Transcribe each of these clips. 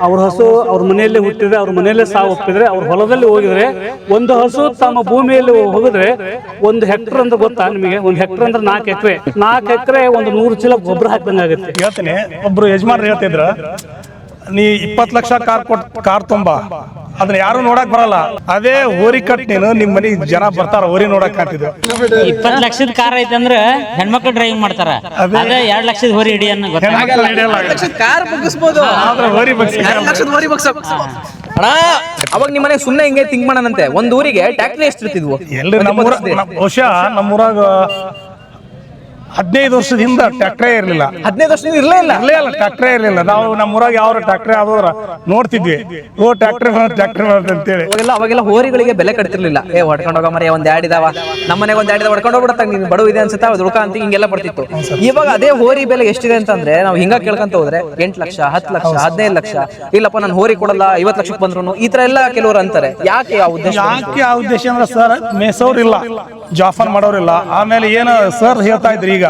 ಅವ್ರ ಹಸು ಅವ್ರ ಮನೆಯಲ್ಲೇ ಹುಟ್ಟಿದ್ರೆ, ಅವ್ರ ಮನೆಯಲ್ಲೇ ಸಾವು ಒಪ್ಪಿದ್ರೆ, ಅವ್ರ ಹೊಲದಲ್ಲಿ ಹೋಗಿದ್ರೆ, ಒಂದು ಹಸು ತಮ್ಮ ಭೂಮಿಯಲ್ಲಿ ಹೋಗಿದ್ರೆ, ಒಂದು ಹೆಕ್ಟರ್ ಅಂದ್ರೆ ಗೊತ್ತಾ ನಿಮಗೆ? ಒಂದು ಹೆಕ್ಟರ್ ಅಂದ್ರೆ ನಾಲ್ಕು ಎಕರೆ. ನಾಲ್ಕು ಎಕರೆ ಒಂದು ನೂರು ಚೀಲ ಗೊಬ್ಬರ ಹಾಕ್ದಂಗಾಗುತ್ತೆ. ಹೇಳ್ತೀನಿ. ಒಬ್ರು ಯಜಮಾನ್ರು ಹೇಳ್ತಿದ್ರ ನೀ ಇಪ್ಪತ್ತು ಲಕ್ಷ ಕಾರ್ ಕೊಟ್ ಕಾರ್ ತುಂಬ. ಅದನ್ನ ಯಾರು ನೋಡಕ್ ಬರಲ್ಲ. ಅದೇ ಹೋರಿ ಕಟ್ ನೀನು ನಿಮ್ ಮನೆಗೆ ಜನ ಬರ್ತಾರ ಹೋರಿ ನೋಡಕ್ ಅಂತಿದ್ದು ಇಪ್ಪತ್ ಲಕ್ಷದ ಕಾರ್ ಐತೆ ಅಂದ್ರ ಹೆಣ್ಮಕ್ಳು ಡ್ರೈವಿಂಗ್ ಮಾಡ್ತಾರ. ಅದೇ. ಎರಡ್ ಲಕ್ಷದ ಹೊರಿ ಹಿಡಿ ಅನ್ನೋ ಕಾರ್ ಬಗ್ಗಿಸ್ಬೋದು ಹೋರಿ ಲಕ್ಷದ ಅಣ್ಣ ಅವಾಗ ನಿಮ್ಮ ಮನೆ ಸುಮ್ಮನೆ ಹಿಂಗೆ ತಿಂಗ್ ಮಾಡಂತೆ ಒಂದ್ ಊರಿಗೆ ಟ್ಯಾಕ್ಟ್ರಿ ಎಷ್ಟಿರ್ತಿದ್ವು ಎಲ್ಲರೂ ಎಲ್ರಿ ನಮ್ಮೂರ ನಮ್- ಬಹುಶಃ ನಮ್ಮೂರಾಗ ಹದಿನೈದು ವರ್ಷದ ಹಿಂದ ಟ್ರ್ಯಾಕ್ಟ್ರೇ ಇರಲಿಲ್ಲ. ಹದಿನೈದು ವರ್ಷದಿಂದ ಇರಲೇ ಇಲ್ಲ. ಇರಲೇ ಇಲ್ಲ ಟ್ರ್ಯಾಕ್ಟ್ರೇ ಇರಲಿಲ್ಲ. ನಾವು ನಮ್ಮೂರಾಗ ಯಾವ ಟ್ರ್ಯಾಕ್ಟ್ರೇ ಆದವ್ರ ನೋಡ್ತಿದ್ವಿ. ಓ ಟ್ರ್ಯಾಕ್ಟ್ರಿ ಟ್ರ್ಯಾಕ್ಟ್ರಿ ಅಂತೇಳಿ. ಅವಾಗೆಲ್ಲ ಅವಾಗೆಲ್ಲ ಹೋರಿಗಳಿಗೆ ಬೆಲೆ ಕಟ್ತಿರ್ಲಿಲ್ಲ. ಏ ಹೊಡ್ಕೊಂಡು ಹೋಗೋ ಮರಿ ಒಂದ್ ಎರಡ್ ಇದಾವ. ನಮ್ಮ ಮನೆಗೆ ಒಂದ್ ಎರಡ್ ಹೊಡ್ಕೊಂಡು ಹೋಗ್ಬಿಡತ್ತ ನೀನು ಬಡವ ಇದೆ ಅನ್ಸುತ್ತೆ ಅದು ಅಂತ ಹಿಂಗೆಲ್ಲ ಬರ್ತಿತ್ತು ಇವಾಗ ಅದೇ ಹೋರಿ ಬೆಲೆ ಎಷ್ಟಿದೆ ಅಂತಂದ್ರೆ ನಾವು ಹಿಂಗ ಕೇಳ್ಕೊಂತ ಹೋದ್ರೆ ಎಂಟ್ ಲಕ್ಷ ಹತ್ತು ಲಕ್ಷ ಹದಿನೈದು ಲಕ್ಷ. ಇಲ್ಲಪ್ಪ ನಾನು ಹೋರಿ ಕೊಡಲ್ಲ ಐವತ್ತು ಲಕ್ಷಕ್ಕೆ ಬಂದ್ರು ಈ ತರ ಎಲ್ಲ ಕೆಲವರು ಅಂತಾರೆ. ಯಾಕೆ ಆ ಉದ್ದೇಶ? ಯಾಕೆ ಆ ಉದ್ದೇಶ ಅಂದ್ರೆ ಸರ್ ಮೇಸೋರಿಲ್ಲ ಜಾಫರ್ ಮಾಡೋರಿಲ್ಲ. ಆಮೇಲೆ ಏನು ಸರ್ ಹೇಳ್ತಾ ಇದ್ರಿ ಈಗ?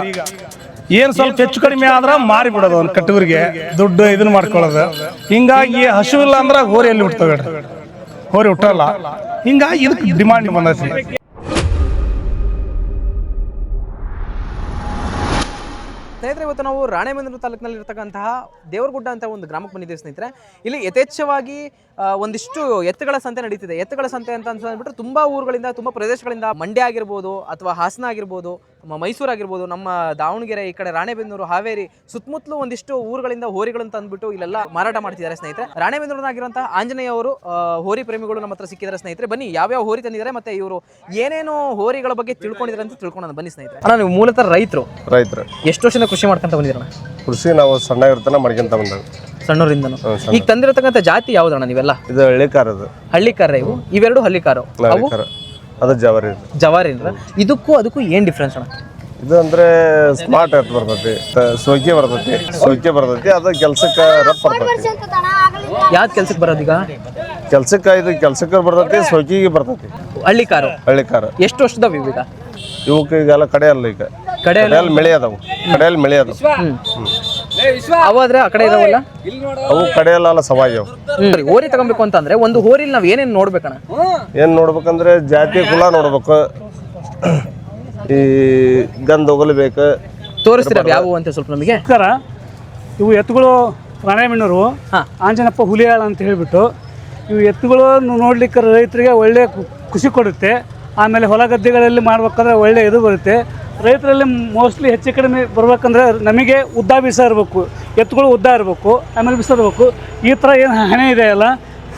ಏನ್ ಸ್ವಲ್ಪ ಹೆಚ್ಚು ಕಡಿಮೆ ಆದ್ರೆ ಮಾರಿ ಬಿಡೋದು ಒಂದು ಕಟ್ಟುವರಿಗೆ ದುಡ್ಡು ಇದನ್ನ ಮಾಡ್ಕೊಳ್ಳೋದು. ಹಿಂಗಾಗಿ ಹಸು ಇಲ್ಲ ಅಂದ್ರೆ ಹೋರಿ ಎಲ್ಲಿ ಹುಟ್ಟವೆ ಹೋರಿ ಹುಟ್ಟಲ್ಲ. ಹಿಂಗಾಗಿ ಇದಕ್ಕೆ ಡಿಮಾಂಡ್ ಬಂದೈತಿ. ಸ್ನೇಹಿತರೆ, ಇವತ್ತು ನಾವು ರಾಣೆಬೆನ್ನೂರು ತಾಲೂಕಿನಲ್ಲಿ ಇರತಕ್ಕಂತಹ ದೇವರಗುಡ್ಡ ಅಂತ ಒಂದು ಗ್ರಾಮಕ್ಕೆ ಬಂದಿದ್ದೀವಿ ಸ್ನೇಹಿತರೆ. ಇಲ್ಲಿ ಯಥೇಚ್ಛವಾಗಿ ಒಂದಿಷ್ಟು ಎತ್ತುಗಳ ಸಂತೆ ನಡೀತಿದೆ. ಎತ್ತುಗಳ ಸಂತೆ ಅಂತ ಅಂದ್ಬಿಟ್ರೆ ತುಂಬಾ ಊರುಗಳಿಂದ, ತುಂಬಾ ಪ್ರದೇಶಗಳಿಂದ ಮಂಡ್ಯ ಆಗಿರ್ಬೋದು ಅಥವಾ ಹಾಸನ ಆಗಿರ್ಬೋದು ಮೈಸೂರು ಆಗಿರ್ಬೋದು ನಮ್ಮ ದಾವಣಗೆರೆ ಈ ಕಡೆ ರಾಣೆಬೆನ್ನೂರು ಹಾವೇರಿ ಸುತ್ತಮುತ್ತಲು ಒಂದಿಷ್ಟು ಊರುಗಳಿಂದ ಹೋರಿಗಳನ್ನು ತಂದ್ಬಿಟ್ಟು ಇಲ್ಲೆಲ್ಲ ಮಾರಾಟ ಮಾಡ್ತಿದ್ದಾರೆ ಸ್ನೇಹಿತರೆ. ರಾಣೆಬೆನ್ನೂರಿನಾಗಿರುವಂತಹ ಆಂಜನೇಯ ಅವರು ಹೋರಿ ಪ್ರೇಮಿಗಳು ನಮ್ಮ ಹತ್ರ ಸಿಕ್ಕಿದ್ದಾರೆ ಸ್ನೇಹಿತರೆ. ಬನ್ನಿ ಯಾವ್ಯಾವ ಹೋರಿ ತಂದಿದ್ದಾರೆ ಮತ್ತೆ ಇವರು ಏನೇನು ಹೋರಿಗಳ ಬಗ್ಗೆ ತಿಳ್ಕೊಂಡಿದ್ದಾರೆ ಅಂತ ತಿಳ್ಕೊಳ್ಳೋಣ. ಬನ್ನಿ ಸ್ನೇಹಿತರೆ. ಅಣ್ಣ ನೀವು ಮೂಲತಃ ರೈತರು. ರೈತರು. ಎಷ್ಟು ವರ್ಷದಿಂದ ಕೃಷಿ ಮಾಡ್ಕೊಂತ ಬಂದಿರಣ್ಣ ಕೃಷಿ ನಾವು ಸಣ್ಣ ಇರ್ತಾನೆ ಮಾಡ್ಕೊಂತ ಬಂದಾಗ ಸಣ್ಣವರಿಂದ ಈಗ ತಂದಿರತಕ್ಕಂಥ ಜಾತಿ ಯಾವ್ದಣ್ಣ ನೀವೆಲ್ಲ? ಇದು ಹಳ್ಳಿಕಾರದು ಹಳ್ಳಿಕಾರ ಇವು? ಇವೆರಡು ಹಳ್ಳಿಕಾರು. ಅವು? ಹಳ್ಳಿಕಾರ. ಅದು ಜವಾರಿ ಜವಾರಿ ಇದಕ್ಕೂ ಅದಕ್ಕೂ ಏನು ಡಿಫ್ರೆನ್ಸ್ ಅಣ್ಣ? ಇದು ಅಂದ್ರೆ ಸ್ಮಾರ್ಟ್ ಎತ್ ಬರ್ತೈತಿ ಸೋಕೆ ಬರ್ತೈತಿ ಸೋಕೆ ಬರ್ತೈತಿ ಅದು ಕೆಲ್ಸಕ್ಕೆ ರಫ್ ಬರ್ತೈತಿ. ಯಾವ್ದು ಕೆಲ್ಸಕ್ಕೆ ಬರೋದೀಗ ಕೆಲ್ಸಕ್ಕೆ ಇದು ಕೆಲ್ಸಕ್ಕೆ ಬರ್ತೈತಿ ಸೋಕಿಗೆ ಬರ್ತೈತಿ. ಹಳ್ಳಿ ಕಾರು. ಹಳ್ಳಿ ಕಾರು. ಎಷ್ಟು ವರ್ಷದವು ಇವಕ್ಕೆ ಈಗ? ಇವಕ್ಕೆ ಈಗೆಲ್ಲ ಕಡೆ ಅಲ್ಲ ಈಗ. ಕಡೆ ಕಡೆಯಲ್ಲಿ ಮಳೆ ಅದಾವು. ಕಡೆಯಲ್ಲಿ ಮಳೆ ಅದಾವು. ಅವಾದ್ರೆ ಆ ಕಡೆ ಇದಾವಲ್ಲ? ಅವು ಕಡೆಯಲ್ಲ ಸವಾಯವು ಸರಿ ಹೋರಿ ತಗೊಬೇಕು ಅಂತಂದ್ರೆ ಒಂದು ಹೋರಿಲಿ ನಾವ್ ಏನೇನ್ ನೋಡ್ಬೇಕಣ್ಣ ಏನ್ ನೋಡ್ಬೇಕಂದ್ರೆ ಜಾತಿ ಕುಲ ನೋಡ್ಬೇಕು. ಈ ಗಂಧ ಹೋಗಲ್ಬೇಕು ತೋರಿಸ್ತೀರ ಅವು ಯಾವುವು ಅಂತ ಸ್ವಲ್ಪ ನಮಗೆ? ನಮಸ್ಕಾರ ಇವು ಎತ್ತುಗಳು ಹಾ. ಆಂಜನಪ್ಪ ಹುಲಿಯಾಳ ಅಂತ ಹೇಳಿಬಿಟ್ಟು ಇವು ಎತ್ತುಗಳು ನೋಡ್ಲಿಕ್ಕೆ ರೈತರಿಗೆ ಒಳ್ಳೆ ಖು- ಖುಷಿ ಕೊಡುತ್ತೆ. ಆಮೇಲೆ ಹೊಲ ಗದ್ದೆಗಳಲ್ಲಿ ಮಾಡ್ಬೇಕಾದ್ರೆ ಒಳ್ಳೆ ಇದು ಬರುತ್ತೆ. ರೈತರಲ್ಲಿ ಮೋಸ್ಟ್ಲಿ ಹೆಚ್ಚು ಕಡಿಮೆ ಬರ್ಬೇಕಂದ್ರೆ ನಮಗೆ ಉದ್ದ ಬೀಸ ಇರಬೇಕು, ಎತ್ತುಗಳು ಉದ್ದ ಇರಬೇಕು, ಆಮೇಲೆ ಬಿಸ ಇರಬೇಕು. ಈ ಥರ ಏನು ಹಣೆ ಇದೆಯಲ್ಲ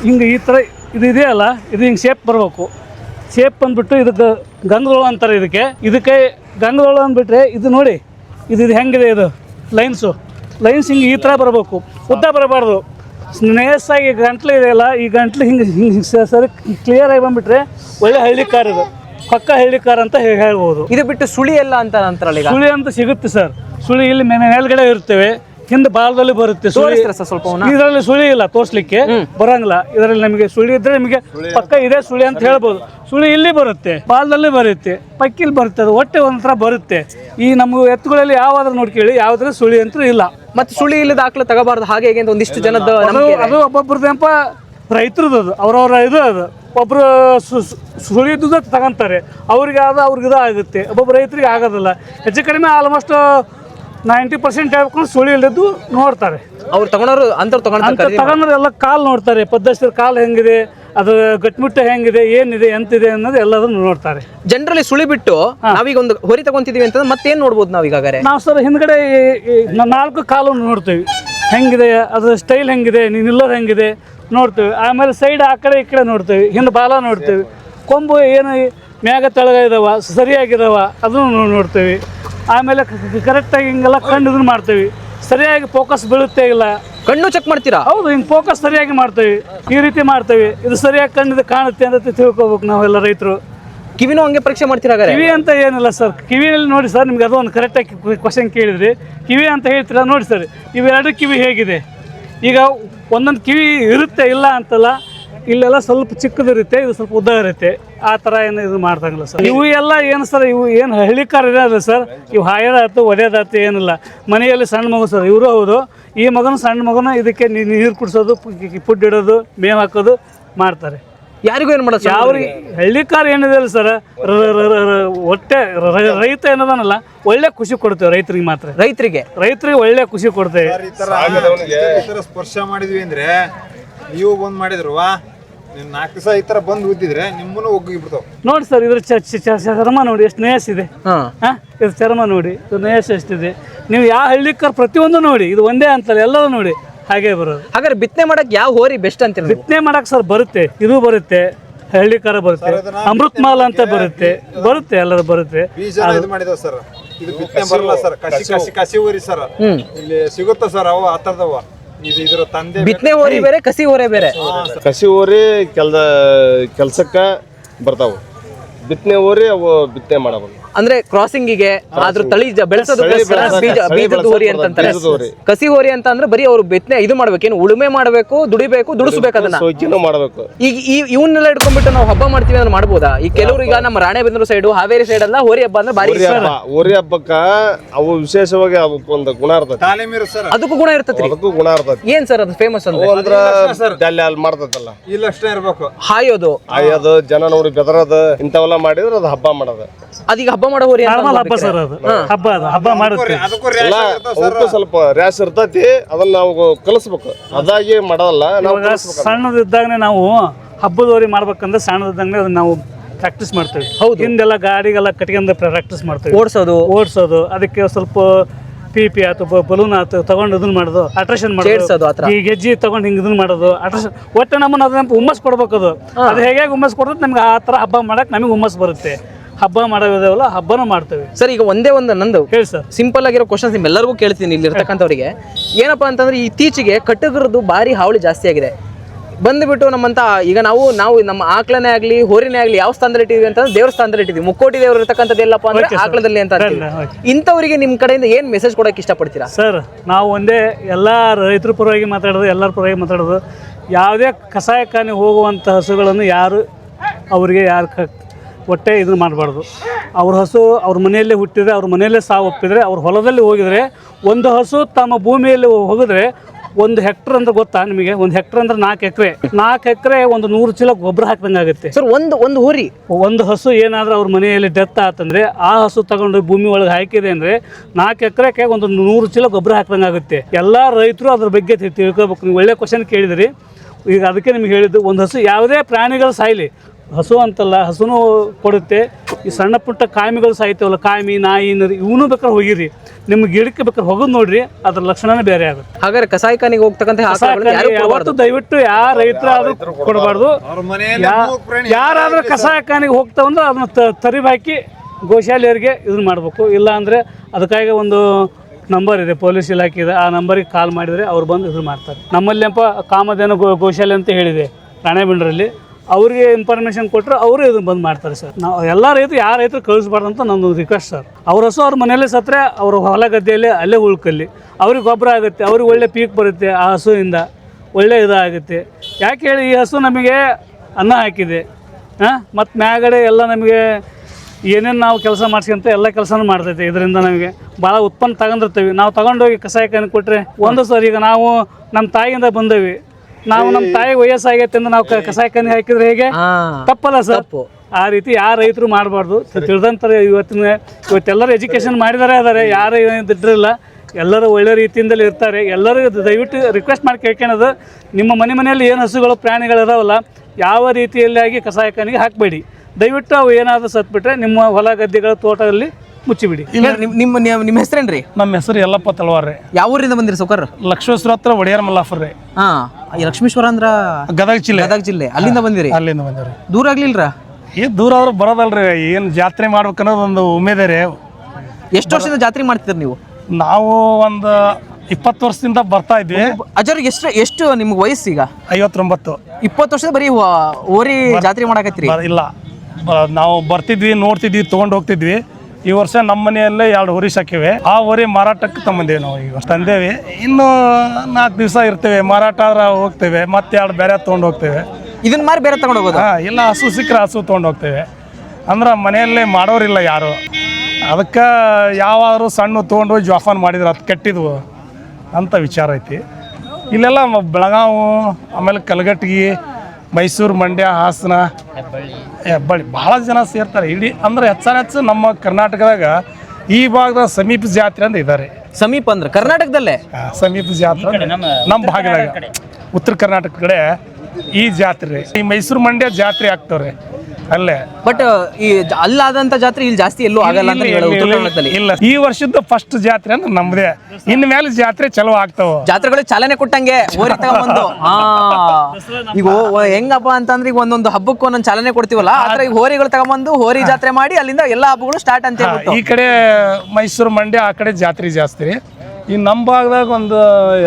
ಹಿಂಗೆ ಈ ಥರ ಇದು ಇದೆಯಲ್ಲ ಇದು ಹಿಂಗೆ ಶೇಪ್ ಬರಬೇಕು. ಶೇಪ್ ಬಂದ್ಬಿಟ್ಟು ಇದಕ್ಕೆ ಗಂಗದೋಳ ಅಂತಾರೆ ಇದಕ್ಕೆ. ಇದಕ್ಕೆ ಗಂಗದೋಳ ಅಂದ್ಬಿಟ್ರೆ ಇದು ನೋಡಿ, ಇದು ಇದು ಹೆಂಗಿದೆ ಇದು ಲೈನ್ಸು ಲೈನ್ಸ್ ಹಿಂಗೆ ಈ ಥರ ಬರಬೇಕು. ಉದ್ದ ಬರಬಾರ್ದು. ನೇಸಾಗಿ ಗಂಟ್ಲು ಇದೆಯಲ್ಲ ಈ ಗಂಟ್ಲು ಹಿಂಗೆ ಹಿಂಗೆ ಸರಿ ಕ್ಲಿಯರಾಗಿ ಬಂದುಬಿಟ್ರೆ ಒಳ್ಳೆ ಹಳ್ಳಿ ಇದು. ಪಕ್ಕ ಹೇಳಿ ಕಾರ್ ಅಂತ ಹೇ- ಹೇಳ್ಬೋದು. ಇದು ಬಿಟ್ಟು ಸುಳಿ ಎಲ್ಲ ಅಂತ ಅಂತಾರಲ್ಲ ಈಗ? ಸುಳಿ ಅಂತ ಸಿಗುತ್ತೆ ಸರ್. ಸುಳಿ ಇಲ್ಲಿ ಮೇ- ಮೇಲ್ಗಡೆ ಇರ್ತೇವೆ. ಹಿಂದೆ ಬಾಲದಲ್ಲಿ ಬರುತ್ತೆ ಸುಳಿ. ತೋರಿಸ್ತೀರಾ ಸರ್ ಸ್ವಲ್ಪ ಇದರಲ್ಲಿ ಸುಳಿ ಇಲ್ಲ ತೋರ್ಸ್ಲಿಕ್ಕೆ ಬರಂಗಿಲ್ಲ. ಇದರಲ್ಲಿ ನಮಗೆ ಸುಳಿ ಇದ್ರೆ ನಿಮಗೆ ಪಕ್ಕ ಇದೆ ಸುಳಿ ಅಂತ ಹೇಳ್ಬೋದು. ಸುಳಿ ಇಲ್ಲಿ ಬರುತ್ತೆ ಬಾಲದಲ್ಲಿ ಬರುತ್ತೆ ಪಕ್ಕಿಲ್ ಬರುತ್ತೆ ಅದು ಹೊಟ್ಟೆ ಒಂಥರ ಬರುತ್ತೆ. ಈ ನಮ್ಮ ಎತ್ತುಗಳಲ್ಲಿ ಯಾವ್ದಾದ್ರು ನೋಡ್ಕೊಳ್ಳಿ ಯಾವ್ದ್ರ ಸುಳಿ ಅಂತೂ ಇಲ್ಲ. ಮತ್ತೆ ಸುಳಿ ಇಲ್ಲದ ಆಕಳ ತಗೋಬಾರ್ದು ಹಾಗೆ ಹೇಗೆ ಅಂತ ಒಂದಿಷ್ಟು ಜನದ ಅದು. ಅದು ಒಬ್ಬೊಬ್ರದೇನಪ್ಪ ರೈತರದ್ದು ಅದು ಅವ್ರವ್ರ ಇದು ಅದು. ಒಬ್ರು ಸು- ಸು- ಸುಳಿ ಇದ್ದುದ ತಗೊಂತಾರೆ. ಅವ್ರಿಗೆ ಆದ ಅವ್ರಿಗೆ ಇದಾಗುತ್ತೆ. ಒಬ್ಬೊಬ್ಬ ರೈತರಿಗೆ ಆಗೋದಿಲ್ಲ. ಹೆಚ್ಚು ಕಡಿಮೆ ಆಲ್ಮೋಸ್ಟ್ ನೈಂಟಿ ಪರ್ಸೆಂಟ್ ಹೇಳ್ಕೊಂಡು ಸುಳಿ ಇಲ್ಲದ್ದು ನೋಡ್ತಾರೆ. ಅವ್ರು ತಗೊಂಡವ್ರು ಅಂತವ್ರು ಅಂತ ತಗೊಂಡ್ರೆ ತಗೊಂಡ್ರೆ ಎಲ್ಲ ಕಾಲು ನೋಡ್ತಾರೆ. ಪದ್ಧತಿ ಕಾಲು ಹೆಂಗಿದೆ ಅದು ಗಟ್ಟಿಮುಟ್ಟ ಹೆಂಗಿದೆ ಏನಿದೆ ಎಂತಿದೆ ಅನ್ನೋದು ಎಲ್ಲದನ್ನು ನೋಡ್ತಾರೆ. ಜನರಲಿ ಸುಳಿ ಬಿಟ್ಟು ನಾವೀಗ ಒಂದು ಹೊರಿ ತಗೊಂತಿದೀವಿ ಅಂತಂದ್ರೆ ಮತ್ತೇನು ನೋಡ್ಬೋದು ನಾವೀಗ ನಾವು ಸರ್ ಹಿಂದ್ಗಡೆ ನಾಲ್ಕು ಕಾಲು ನೋಡ್ತೀವಿ. ಹೆಂಗಿದೆ ಅದ್ರ ಸ್ಟೈಲ್ ಹೆಂಗಿದೆ ನೀನು ನಿಲ್ಲೋದು ಹೆಂಗಿದೆ? ನೋಡ್ತೀವಿ. ಆಮೇಲೆ ಸೈಡ್ ಆ ಕಡೆ ಈ ಕಡೆ ನೋಡ್ತೇವೆ. ಹಿಂದೆ ಬಾಲ ನೋಡ್ತೇವೆ. ಕೊಂಬು ಏನು ಮ್ಯಾಗ ತೆಳಗ ಇದಾವ ಸರಿಯಾಗಿದಾವ ಅದನ್ನು ನೋಡ್ತೇವೆ. ಆಮೇಲೆ ಕರೆಕ್ಟಾಗಿ ಹಿಂಗೆಲ್ಲ ಕಣ್ಣು ಇದನ್ನು ಮಾಡ್ತೀವಿ. ಸರಿಯಾಗಿ ಫೋಕಸ್ ಬೀಳುತ್ತೆ ಇಲ್ಲ. ಕಣ್ಣು ಚೆಕ್ ಮಾಡ್ತೀರಾ? ಹೌದು ಹಿಂಗೆ ಫೋಕಸ್ ಸರಿಯಾಗಿ ಮಾಡ್ತೀವಿ. ಈ ರೀತಿ ಮಾಡ್ತೀವಿ. ಇದು ಸರಿಯಾಗಿ ಕಣ್ಣಿದು ಕಾಣುತ್ತೆ ಅಂತ ತಿಳ್ಕೊಬೇಕು ನಾವೆಲ್ಲ ರೈತರು. ಕಿವಿನೂ ಹಂಗೆ ಪರೀಕ್ಷೆ ಮಾಡ್ತೀರಾ ಕಿವಿ ಅಂತ ಏನಿಲ್ಲ ಸರ್. ಕಿವಿಯಲ್ಲಿ ನೋಡಿ ಸರ್ ನಿಮ್ಗೆ ಅದೊಂದು ಕರೆಕ್ಟಾಗಿ ಕ್ವಶನ್ ಕೇಳಿದ್ರಿ. ಕಿವಿ ಅಂತ ಹೇಳ್ತೀರಾ? ನೋಡಿ ಸರ್ ಇವೆರಡು ಕಿವಿ ಹೇಗಿದೆ? ಈಗ ಒಂದೊಂದು ಕಿವಿ ಇರುತ್ತೆ, ಇಲ್ಲ ಅಂತಲ್ಲ, ಇಲ್ಲೆಲ್ಲ ಸ್ವಲ್ಪ ಚಿಕ್ಕದಿರುತ್ತೆ ಇದು ಸ್ವಲ್ಪ ಉದ್ದ ಇರುತ್ತೆ. ಆ ಥರ ಏನು ಇದು ಮಾಡ್ದಂಗಿಲ್ಲ ಸರ್. ಇವು ಎಲ್ಲ ಏನು ಸರ್, ಇವು ಏನು ಹಳ್ಳಿಕಾರ ಇದೆ ಸರ್. ಇವು ಹಾಯೋದಾಯ್ತು ಒಡೆಯೋದಾಯ್ತು ಏನಿಲ್ಲ. ಮನೆಯಲ್ಲಿ ಸಣ್ಣ ಮಗು ಸರ್, ಇವರು ಹೌದು. ಈ ಮಗನ ಸಣ್ಣ ಮಗನ ಇದಕ್ಕೆ ನೀರು ಕುಡಿಸೋದು ಫುಡ್ ಇಡೋದು, ಮೇವು ಹಾಕೋದು ಮಾಡ್ತಾರೆ. ಯಾರಿಗೂ ಏನ್ ಮಾಡೋದು ಹಳ್ಳಿ ಹಳ್ಳಿಕಾರ ಏನಿದೆ ಅಲ್ಲ ಸರ್ ಹೊಟ್ಟೆ ರ- ರೈತ ಏನದಾನಲ್ಲ ಒಳ್ಳೆ ಖುಷಿ ಕೊಡ್ತೇವೆ ರೈತರಿಗೆ ಮಾತ್ರ. ರೈತರಿಗೆ? ರೈತರಿಗೆ ಒಳ್ಳೆ ಖುಷಿ ಕೊಡ್ತೇವೆ. ಈ ತರ ಈ ತರ ಸ್ಪರ್ಶ ಮಾಡಿದ್ವಿ ಅಂದ್ರೆ ನೀವು ಬಂದ್ ಮಾಡಿದ್ರವಾ ನೀವು ನಾಲ್ಕು ದಿವಸ ಈ ತರ ಬಂದ್ ಉದ್ದಿದ್ರೆ ನಿಮ್ಮನ್ನು ಒಗ್ಗಿ ಬಿಡ್ತಾವ್ ನೋಡಿ ಸರ್ ಇದ್ರ ಚ- ಚ- ಚ- ಚರ್ಮ ನೋಡಿ ಎಷ್ಟು ನಯಸ್ಸಿದೆ ಹಾ. ಹಾ ಇದು ಚರ್ಮ ನೋಡಿ ಇದು ನಯಸ್ ಎಷ್ಟಿದೆ. ನೀವು ಯಾವ ಹಳ್ಳಿಕಾರ ಪ್ರತಿಯೊಂದು ನೋಡಿ ಇದು ಒಂದೇ ಅಂತಲ್ಲ ಎಲ್ಲರೂ ನೋಡಿ. ಹಾಗೆ ಬರೋದು. ಹಾಗಾದ್ರೆ ಬಿತ್ತನೆ ಮಾಡಕ್ ಯಾವ ಹೋರಿ ಬೆಸ್ಟ್ ಅಂತೀರ ನೀವು? ಬಿತ್ತನೆ ಮಾಡಕ್ ಸರ್ ಬರುತ್ತೆ ಇದು ಬರುತ್ತೆ ಹಳ್ಳಿಕಾರ ಬರುತ್ತೆ ಅಮೃತ್ ಮಾಲ್ ಅಂತ ಬರುತ್ತೆ ಬರುತ್ತೆ ಎಲ್ಲರೂ ಬರುತ್ತೆ. ಬೀಜ ಇದು ಮಾಡಿದಾವ ಸರ್. ಇದು ಬಿತ್ತನೆ ಬರಲ್ಲ ಸರ್ ಕಸಿ ಕಸಿ ಕಸಿ ಊರಿ ಸರ್. ಇಲ್ಲಿ ಸಿಗುತ್ತ ಸರ್ ಅವು ಆ ಥರದವ ಇದು ಇದ್ರ ತಂದೆ ಬಿತ್ತನೆ ಹೋರಿ ಬೇರೆ ಕಸಿ ಹೋರೆ ಬೇರೆ. ಕಸಿ ಹೋರಿ ಕೆಲ್ದ ಕೆಲ್ಸಕ್ಕ ಬರ್ತಾವು. ಬಿತ್ತನೆ ಹೋರಿ ಅವು ಬಿತ್ತನೆ ಮಾಡಬಲ್ಲ ಅಂದ್ರೆ ಕ್ರಾಸಿಂಗಿಗೆ ಅದ್ರ ತಳಿ ಜ- ಬೆಳೆಸೋದಕ್ಕೋಸ್ಕರ ಬೀಜ ಬೀಜದ ಹೋರಿ ಅಂತಂತಾರೆ. ಕಸಿ ಹೋರಿ ಅಂತ ಅಂದ್ರೆ ಬರೀ ಅವ್ರು ಬೆತ್ತನೆ ಇದು ಮಾಡ್ಬೇಕೇನು ಉಳುಮೆ ಮಾಡ್ಬೇಕು ದುಡಿಬೇಕು ದುಡಿಸ್ಬೇಕು ಅದನ್ನ. ಮಾಡ್ಬೇಕು ಮಾಡಬೇಕು. ಈಗ ಈ ಇವನ್ನೆಲ್ಲ ಇಟ್ಕೊಂಡ್ಬಿಟ್ಟು ನಾವು ಹಬ್ಬ ಮಾಡ್ತೀವಿ ಅಂದ್ರೆ ಮಾಡ್ಬೋದಾ? ಈ ಕೆಲವರು ಈಗ ನಮ್ಮ ರಾಣೆಬೆನ್ನೂರು ಸೈಡ್ ಹಾವೇರಿ ಸೈಡ್ ಎಲ್ಲ ಹೋರಿ ಹಬ್ಬ ಅಂದ್ರೆ ಬಾರಿ ಹೋರಿ ಹಬ್ಬಕ್ಕ ಅವು ವಿಶೇಷವಾಗಿ ಅವಕ್ಕೆ ಒಂದು ಗುಣ ಇರ್ತದೆ. ಅದಕ್ಕೂ ಗುಣ ಇರ್ತದೆ ಅದಕ್ಕೂ ಗುಣ ಇರ್ತೈತಿ. ಏನ್ ಸರ್ ಅದು ಫೇಮಸ್ ಅಂದ್ರೆ? ಮಾಡ್ತದಲ್ಲ ಇಲ್ಲ ಅಲ್ಲಿ ಇಲ್ಲಷ್ಟೇ ಇರ್ಬೇಕು. ಹಾಯೋದು. ಹಾಯೋದು ಜನ ನೋಡಿ ಬೆದರೋದು ಇಂಥವೆಲ್ಲ ಮಾಡಿದ್ರೆ ಅದು ಹಬ್ಬ ಮಾಡೋದು. ಅದೀಗ ಹಬ್ಬ ಮಾಡೋ ಹೋರಿ ನಾರ್ಮಲ್ ಹಬ್ಬ. ಸರ್ ಅದು. ಹಬ್ಬ ಅದು ಹಬ್ಬ ಮಾಡುತ್ತೆ. ಅದಕ್ಕೂ ಎಲ್ಲ ಅವಕ್ಕೂ ಸ್ವಲ್ಪ ರ್ಯಾಶ್ ಇರ್ತೈತಿ. ಅದನ್ನ ನಾವು ಕಲಿಸ್ಬೇಕು. ಅದಾಗಿ ಮಾಡೋದಲ್ಲ ನಾವು ಇವಾಗ ಸಣ್ಣದಿದ್ದಾಗನೇ ನಾವು ಹಬ್ಬದವರಿ ಮಾಡ್ಬೇಕಂದ್ರೆ ಸಣ್ಣದಿದ್ದಂಗೆ ಅದನ್ನ ನಾವು ಪ್ರಾಕ್ಟೀಸ್ ಮಾಡ್ತೇವೆ. ಹೌದು. ಹಿಂದೆಲ್ಲ ಗಾಡಿಗೆಲ್ಲ ಕಟ್ಕೊಂಡು ಪ್ರಾಕ್ಟೀಸ್ ಮಾಡ್ತೇವೆ. ಓಡ್ಸೋದು. ಓಡಿಸೋದು. ಅದಕ್ಕೆ ಸ್ವಲ್ಪ ಪಿ ಪಿ ಆಯ್ತು ಬಲೂನ್ ಆಯ್ತು ತಗೊಂಡು ಇದನ್ನ ಮಾಡೋದು ಅಟ್ರಾಕ್ಷನ್ ಚೇಡ್ಸೋದು ಆ ಥರ. ಮಾಡೋದು ಈ ಗೆಜ್ಜಿ ತಗೊಂಡು ಹಿಂಗೆ ಇದನ್ನ ಮಾಡೋದು. ಅಟ್ರಾಕ್ಷನ್ ಒಟ್ಟು ನಮ್ಮನ್ನ ಅದನ್ನ ಹುಮ್ಮಸ್ ಕೊಡ್ಬೇಕು ಅದು. ಅದು ಹೇಗೆ ಹುಮ್ಮಸ್ ಕೊಡ್ತದೆ ನಮ್ಗೆ ಆ ಥರ ಹಬ್ಬ ಮಾಡಕ್ಕೆ ನಮಗೆ ಹುಮ್ಮಸ್ ಬರುತ್ತೆ. ಹಬ್ಬ ಮಾಡೋದಿದಾವಲ್ಲ ಹಬ್ಬನೂ ಮಾಡ್ತೇವೆ. ಸರ್ ಈಗ ಒಂದೇ ಒಂದು ನಂದು. ಹೇಳಿ ಸರ್. ಸಿಂಪಲ್ ಆಗಿರೋ ಕ್ವಶನ್ಸ್ ನಿಮ್ಮೆಲ್ಲರಿಗೂ ಕೇಳ್ತೀನಿ ಇಲ್ಲಿ ಇರ್ತಕ್ಕಂಥವ್ರಿಗೆ. ಏನಪ್ಪಾ ಅಂತಂದ್ರೆ ಇತ್ತೀಚೆಗೆ ಕಟ್ಟಗರದ್ದು ಭಾರಿ ಹಾವಳಿ ಜಾಸ್ತಿ ಆಗಿದೆ. ಬಂದ್ಬಿಟ್ಟು ನಮ್ಮಂತ ಈಗ ನಾವು ನಾವು ನಮ್ಮ ಆಕಳನೇ ಆಗ್ಲಿ ಹೋರಿನೇ ಆಗ್ಲಿ ಯಾವ ಸ್ಥಾನದಲ್ಲಿ ಇಟ್ಟಿದ್ವಿ ಅಂತಂದ್ರೆ ದೇವ್ರ ಸ್ಥಾನದಲ್ಲಿ ಇಟ್ಟಿದ್ವಿ. ಮುಕ್ಕೋಟಿ ದೇವ್ರು ಇರ್ತಕ್ಕಂಥದ್ದು ಎಲ್ಲಪ್ಪ ಅಂದ್ರೆ. ಆಕಳದಲ್ಲಿ ಅಂತ ಅಂತೀವಿ. ಇಂಥವ್ರಿಗೆ ನಿಮ್ ಕಡೆಯಿಂದ ಏನು ಮೆಸೇಜ್ ಕೊಡಕ್ಕೆ ಇಷ್ಟಪಡ್ತೀರಾ? ಸರ್ ನಾವು ಒಂದೇ ಎಲ್ಲ ರೈತರ ಪರವಾಗಿ ಮಾತಾಡೋದು ಎಲ್ಲರ ಪರವಾಗಿ ಮಾತಾಡೋದು. ಯಾವುದೇ ಕಸಾಯಖಾನೆ ಹೋಗುವಂಥ ಹಸುಗಳನ್ನು ಯಾರು ಅವರಿಗೆ ಯಾರು ಕ ಹೊಟ್ಟೆ ಇದನ್ನು ಮಾಡಬಾರ್ದು. ಅವ್ರ ಹಸು ಅವ್ರ ಮನೆಯಲ್ಲೇ ಹುಟ್ಟಿದ್ರೆ ಅವ್ರ ಮನೆಯಲ್ಲೇ ಸಾವು ಒಪ್ಪಿದ್ರೆ ಅವ್ರ ಹೊಲದಲ್ಲಿ ಹೋಗಿದ್ರೆ ಒಂದು ಹಸು ತಮ್ಮ ಭೂಮಿಯಲ್ಲಿ ಹೋಗಿದ್ರೆ ಒಂದು ಹೆಕ್ಟರ್ ಅಂದ್ರೆ ಗೊತ್ತಾ ನಿಮಗೆ? ಒಂದು ಹೆಕ್ಟರ್ ಅಂದ್ರೆ ನಾಲ್ಕು ಎಕರೆ. ನಾಲ್ಕು ಎಕರೆ ಒಂದು ನೂರು ಚೀಲ ಗೊಬ್ಬರ ಹಾಕ್ದಂಗೆ ಆಗುತ್ತೆ. ಸರ್ ಒಂದು ಒಂದು ಊರಿ ಒಂದು ಹಸು ಏನಾದರೂ ಅವ್ರ ಮನೆಯಲ್ಲಿ ಡೆತ್ ಆತಂದ್ರೆ ಆ ಹಸು ತಗೊಂಡು ಭೂಮಿ ಒಳಗೆ ಹಾಕಿದೆ ಅಂದರೆ ನಾಲ್ಕು ಎಕರೆಗೆ ಒಂದು ನೂರು ಚೀಲ ಗೊಬ್ಬರ ಹಾಕ್ದಂಗೆ ಆಗುತ್ತೆ. ಎಲ್ಲ ರೈತರು ಅದ್ರ ಬಗ್ಗೆ ತಿಳ್ಕೊಬೇಕು. ನೀವು ಒಳ್ಳೆ ಕ್ವಶನ್ ಕೇಳಿದಿರಿ. ಈಗ ಅದಕ್ಕೆ ನಿಮ್ಗೆ ಹೇಳಿದ್ದು ಒಂದು ಹಸು ಯಾವುದೇ ಪ್ರಾಣಿಗಳು ಸಾಯಲಿ ಹಸು ಅಂತಲ್ಲ ಹಸುನು ಕೊಡುತ್ತೆ. ಈ ಸಣ್ಣ ಪುಟ್ಟ ಕಾಯಿಮೆಗಳು ಸಾಯ್ತವಲ್ಲ ಕಾಯಿಮಿ ನಾಯಿ ನರಿ ಇವನು ಬೇಕಾದ್ರೆ ಹೋಗಿರಿ. ನಿಮ್ಗೆ ಗಿಡಕ್ಕೆ ಬೇಕಾದ್ರೆ ಹೋಗೋದು ನೋಡ್ರಿ ಅದ್ರ ಲಕ್ಷಣನೇ ಬೇರೆ ಆಗುತ್ತೆ. ಹಾಗಾದ್ರೆ ಕಸಾಯಿಖಾನಿಗೆ ಹೋಗ್ತಕ್ಕಂಥ ಯಾವತ್ತು ಕೊಡಬಾರ್ದು? ದಯವಿಟ್ಟು ಯಾರ ರೈತರಾದ್ರೂ ಕೊಡಬಾರ್ದು. ಯಾರಾದ್ರೂ ಕಸಾಯಿಖಾನಿಗೆ ಹೋಗ್ತಾವಂದ್ರೆ ಅದನ್ನ ತರಿ ಹಾಕಿ ಗೋಶಾಲೆಯವರಿಗೆ ಇದನ್ನ ಮಾಡಬೇಕು. ಇಲ್ಲ ಅಂದ್ರೆ ಅದಕ್ಕಾಗಿ ಒಂದು ನಂಬರ್ ಇದೆ ಪೊಲೀಸ್ ಇಲಾಖೆ ಇದೆ. ಆ ನಂಬರಿಗೆ ಕಾಲ್ ಮಾಡಿದರೆ ಅವ್ರು ಬಂದು ಇದನ್ನ ಮಾಡ್ತಾರೆ. ನಮ್ಮಲ್ಲಿ ಅಪ್ಪ ಕಾಮಧೇನು ಗೋ ಗೋಶಾಲೆ ಅಂತ ಹೇಳಿದೆ ರಾಣೆಬೆಂಡ್ರಲ್ಲಿ ಅವ್ರಿಗೆ ಇನ್ಫಾರ್ಮೇಷನ್ ಕೊಟ್ಟರೆ ಅವರು ಇದನ್ನು ಬಂದ್ ಮಾಡ್ತಾರೆ ಸರ್ ನಾವು ಎಲ್ಲ ರೈತರು, ಯಾವ ರೈತರು ಕಳಿಸ್ಬಾರ್ದು ಅಂತ ನಮ್ಮದು ರಿಕ್ವೆಸ್ಟ್ ಸರ್ ಅವ್ರ ಹಸು ಅವ್ರ ಮನೆಯಲ್ಲೇ ಸತ್ತರೆ ಅವ್ರ ಹೊಲ ಗದ್ದೆಯಲ್ಲಿ ಅಲ್ಲೇ ಉಳ್ಕಲ್ಲಿ. ಅವ್ರಿಗೆ ಗೊಬ್ಬರ ಆಗುತ್ತೆ, ಅವ್ರಿಗೆ ಒಳ್ಳೆ ಪೀಕ್ ಬರುತ್ತೆ ಆ ಹಸುವಿಂದ. ಒಳ್ಳೆ ಇದಾಗುತ್ತೆ. ಯಾಕೆ ಹೇಳಿ ಈ ಹಸು ನಮಗೆ ಅನ್ನ ಹಾಕಿದೆ? ಹಾಂ? ಮತ್ತು ಮ್ಯಾಗಡೆ ಎಲ್ಲ ನಮಗೆ ಏನೇನು ನಾವು ಕೆಲಸ ಮಾಡಿಸ್ಕೊಂತ ಎಲ್ಲ ಕೆಲಸನೂ ಮಾಡ್ತೈತೆ ಇದರಿಂದ ನಮಗೆ. ಭಾಳ ಉತ್ಪನ್ನ ತಗೊಂಡಿರ್ತೀವಿ. ನಾವು ತಗೊಂಡೋಗಿ ಕಸಾಯಕನ ಕೊಟ್ಟರೆ ಒಂದು ಸರ್ ಈಗ ನಾವು ನಮ್ಮ ತಾಯಿಯಿಂದ ಬಂದೇವಿ. ನಾವು ನಮ್ಮ ತಾಯಿ ವಯಸ್ಸಾಗೈತೆ ಅಂತ ನಾವು ಕ- ಕನ್ನಿ ಹಾಕಿದ್ರೆ ಹೇಗೆ? ಹಾ ತಪ್ಪಲ್ಲ ಸರ್. ತಪ್ಪು. ಆ ರೀತಿ ಯಾರ ರೈತರು ಮಾಡಬಾರ್ದು. ತಿಳಿದಂತಾರೆ ಇವತ್ತಿನ ಇವತ್ತೆಲ್ಲರೂ ಎಜುಕೇಶನ್ ಮಾಡಿದಾರೆ ಅದಾರೆ ಯಾರು ಇದ್ರಿಲ್ಲ ಎಲ್ಲರೂ ಒಳ್ಳೆ ರೀತಿಯಿಂದಲೇ ಇರ್ತಾರೆ. ಎಲ್ಲರೂ ಇದು ದಯವಿಟ್ಟು ರಿಕ್ವೆಸ್ಟ್ ಮಾಡಿ ಕೇಳ್ಕೊಳೋದು ನಿಮ್ಮ ಮನೆ ಮನೆಯಲ್ಲಿ ಏನು ಹಸುಗಳು ಪ್ರಾಣಿಗಳಿದಾವಲ್ಲ ಯಾವ ರೀತಿಯಲ್ಲಿ ಆಗಿ ಕಸಾಯಕನಿಗೆ ಹಾಕಬೇಡಿ. ದಯವಿಟ್ಟು ಅವು ಏನಾದರೂ ಸತ್ಬಿಟ್ರೆ ನಿಮ್ಮ ಹೊಲ ಗದ್ದೆಗಳ ತೋಟದಲ್ಲಿ ಮುಚ್ಚಿಬಿಡಿ. ಇಲ್ಲ ನಿಮ್- ನಿಮ್ಮ ನಿಮ್ಮ- ನಿಮ್ಮ ಹೆಸರೇನ್ರಿ? ನಮ್ಮ ಹೆಸರು ಯಲ್ಲಪ್ಪ ತಲವಾರ್ ರೀ ಯಾವ ಊರಿಂದ ಬಂದಿರಿ ಸೌಕರ್ ಲಕ್ಷ್ಮೇಶ್ವರ ಹತ್ರ ಒಡೆಯರ್ ಮಲ್ಲಾಫರ್ ರೀ ಹಾ ಈ ಲಕ್ಷ್ಮೇಶ್ವರ ಅಂದ್ರ ಗದಗ ಜಿಲ್ಲೆ. ಗದಗ ಜಿಲ್ಲೆ. ಅಲ್ಲಿಂದ ಬಂದಿರಿ? ಅಲ್ಲಿಂದ ಬಂದಿರಿ ದೂರ ಆಗ್ಲಿಲ್ರ? ಈ ದೂರ ಆದ್ರೂ ಬರೋದಲ್ರಿ. ಏನು ಜಾತ್ರೆ ಮಾಡ್ಬೇಕನ್ನೋದು ಒಂದು ಉಮೇದೆ ರೀ ಎಷ್ಟು ವರ್ಷದಿಂದ ಜಾತ್ರೆ ಮಾಡ್ತಿದ್ರಿ ನೀವು? ನಾವು ಒಂದು ಇಪ್ಪತ್ತು ವರ್ಷದಿಂದ ಬರ್ತಾ ಇದ್ವಿ. ಅಜರ್ ಎಷ್ಟು ಎಷ್ಟು ನಿಮ್ಗೆ ವಯಸ್ಸು ಈಗ ಐವತ್ತೊಂಬತ್ತು. ಇಪ್ಪತ್ತು ವರ್ಷದ ಬರೀ ವ- ಓರಿ ಜಾತ್ರೆ ಮಾಡಕತ್ತೀರಿ? ಬ- ಇಲ್ಲ. ಬ- ನಾವು ಬರ್ತಿದ್ವಿ ನೋಡ್ತಿದ್ವಿ ತೊಗೊಂಡು ಹೋಗ್ತಿದ್ವಿ. ಈ ವರ್ಷ ನಮ್ಮ ಮನೆಯಲ್ಲೇ ಎರಡು ಹೊರಿ ಸಾಕಿವೆ. ಆ ಹೊರಿ ಮಾರಾಟಕ್ಕೆ ತಂದೇವೆ ನಾವು ಈಗ. ತಂದೇವಿ. ಇನ್ನು ನಾಲ್ಕು ದಿವಸ ಇರ್ತೇವೆ. ಮಾರಾಟ ಆದ್ರೆ ಹೋಗ್ತೇವೆ. ಮತ್ತೆ ಎರಡು ಬೇರೆ ತೊಗೊಂಡು ಹೋಗ್ತೇವೆ. ಇದನ್ನ ಮಾರಿ ಬೇರೆ ತಗೊಂಡು ಹೋಗೋದು? ಹಾಂ ಇಲ್ಲ ಹಸು ಸಿಕ್ಕರೆ ಹಸು ತೊಗೊಂಡು ಹೋಗ್ತೇವೆ. ಅಂದ್ರೆ ಮನೆಯಲ್ಲೇ ಮಾಡೋರಿಲ್ಲ ಯಾರು. ಅದಕ್ಕೆ ಯಾವಾದ್ರು ಸಣ್ಣ ತೊಗೊಂಡು ಹೋಗಿ ಜೋಪಾನ ಮಾಡಿದ್ರೆ ಅದು ಕೆಟ್ಟಿದ್ವು ಅಂತ ವಿಚಾರ ಐತಿ. ಇಲ್ಲೆಲ್ಲ ಬೆಳಗಾವು ಆಮೇಲೆ ಕಲಘಟಗಿ ಮೈಸೂರು ಮಂಡ್ಯ ಹಾಸನ ಹೆಬ್ಬಳ್ಳಿ. ಭಾಳ ಜನ ಸೇರ್ತಾರೆ. ಇಡೀ ಅಂದ್ರೆ ಹೆಚ್ಚಾನ ಹೆಚ್ಚು ನಮ್ಮ ಕರ್ನಾಟಕದಾಗ ಈ ಭಾಗದ ಸಮೀಪ ಜಾತ್ರೆ ಅಂತ ಇದ್ದಾರೆ ಸಮೀಪ ಅಂದ್ರೆ ಕರ್ನಾಟಕದಲ್ಲೇ? ಆ, ಸಮೀಪ ಜಾತ್ರೆ ಅಂದ್ರೆ ನಮ್ಮ ಭಾಗದಾಗ. ಉತ್ತರ ಕರ್ನಾಟಕ ಕಡೆ ಈ ಜಾತ್ರೆ ಈ ಮೈಸೂರು ಮಂಡ್ಯ ಜಾತ್ರೆ ಆಗ್ತವ್ರೆ ಅಲ್ಲೇ. ಬಟ್ ಈ ಅಲ್ಲಾದಂತ ಜಾತ್ರೆ ಇಲ್ಲಿ ಜಾಸ್ತಿ ಎಲ್ಲೂ ಆಗಲ್ಲ ಅಂತ ಇಲ್ಲ, ಹೇಳೋದು ಉತ್ತರ ಇಲ್ಲ, ಇಲ್ಲ. ಈ ವರ್ಷದ ಫಸ್ಟ್ ಜಾತ್ರೆ ಅಂದ್ರೆ ನಮ್ದೇ. ಇನ್ ಮೇಲೆ ಜಾತ್ರೆ ಚಲೋ ಆಗ್ತಾವ. ಜಾತ್ರೆಗಳು ಚಾಲನೆ ಕೊಟ್ಟಂಗೆ ಓರಿ ತಗೊಂಡ್ಬಂದು ಹಾ. ಈಗ ಓ- ಹೆಂಗಪ್ಪ ಅಂತಂದ್ರೆ ಈಗ ಒಂದೊಂದು ಹಬ್ಬಕ್ಕೆ ಒಂದೊಂದು ಚಾಲನೆ ಕೊಡ್ತೀವಲ್ಲ ಆದ್ರೆ ಈಗ ಹೋರಿಗಳು ತಗೊಂಬಂದು ಹೋರಿ ಜಾತ್ರೆ ಮಾಡಿ ಅಲ್ಲಿಂದ ಎಲ್ಲಾ ಹಬ್ಬಗಳು ಸ್ಟಾರ್ಟ್ ಅಂತ ಹೇಳ್ಬಿಟ್ಟು. ಈ ಕಡೆ ಮೈಸೂರು ಮಂಡ್ಯ ಆ ಕಡೆ ಜಾತ್ರೆ ಜಾಸ್ತಿ ರೀ. ಈ ನಮ್ಮ ಭಾಗದಾಗ ಒಂದು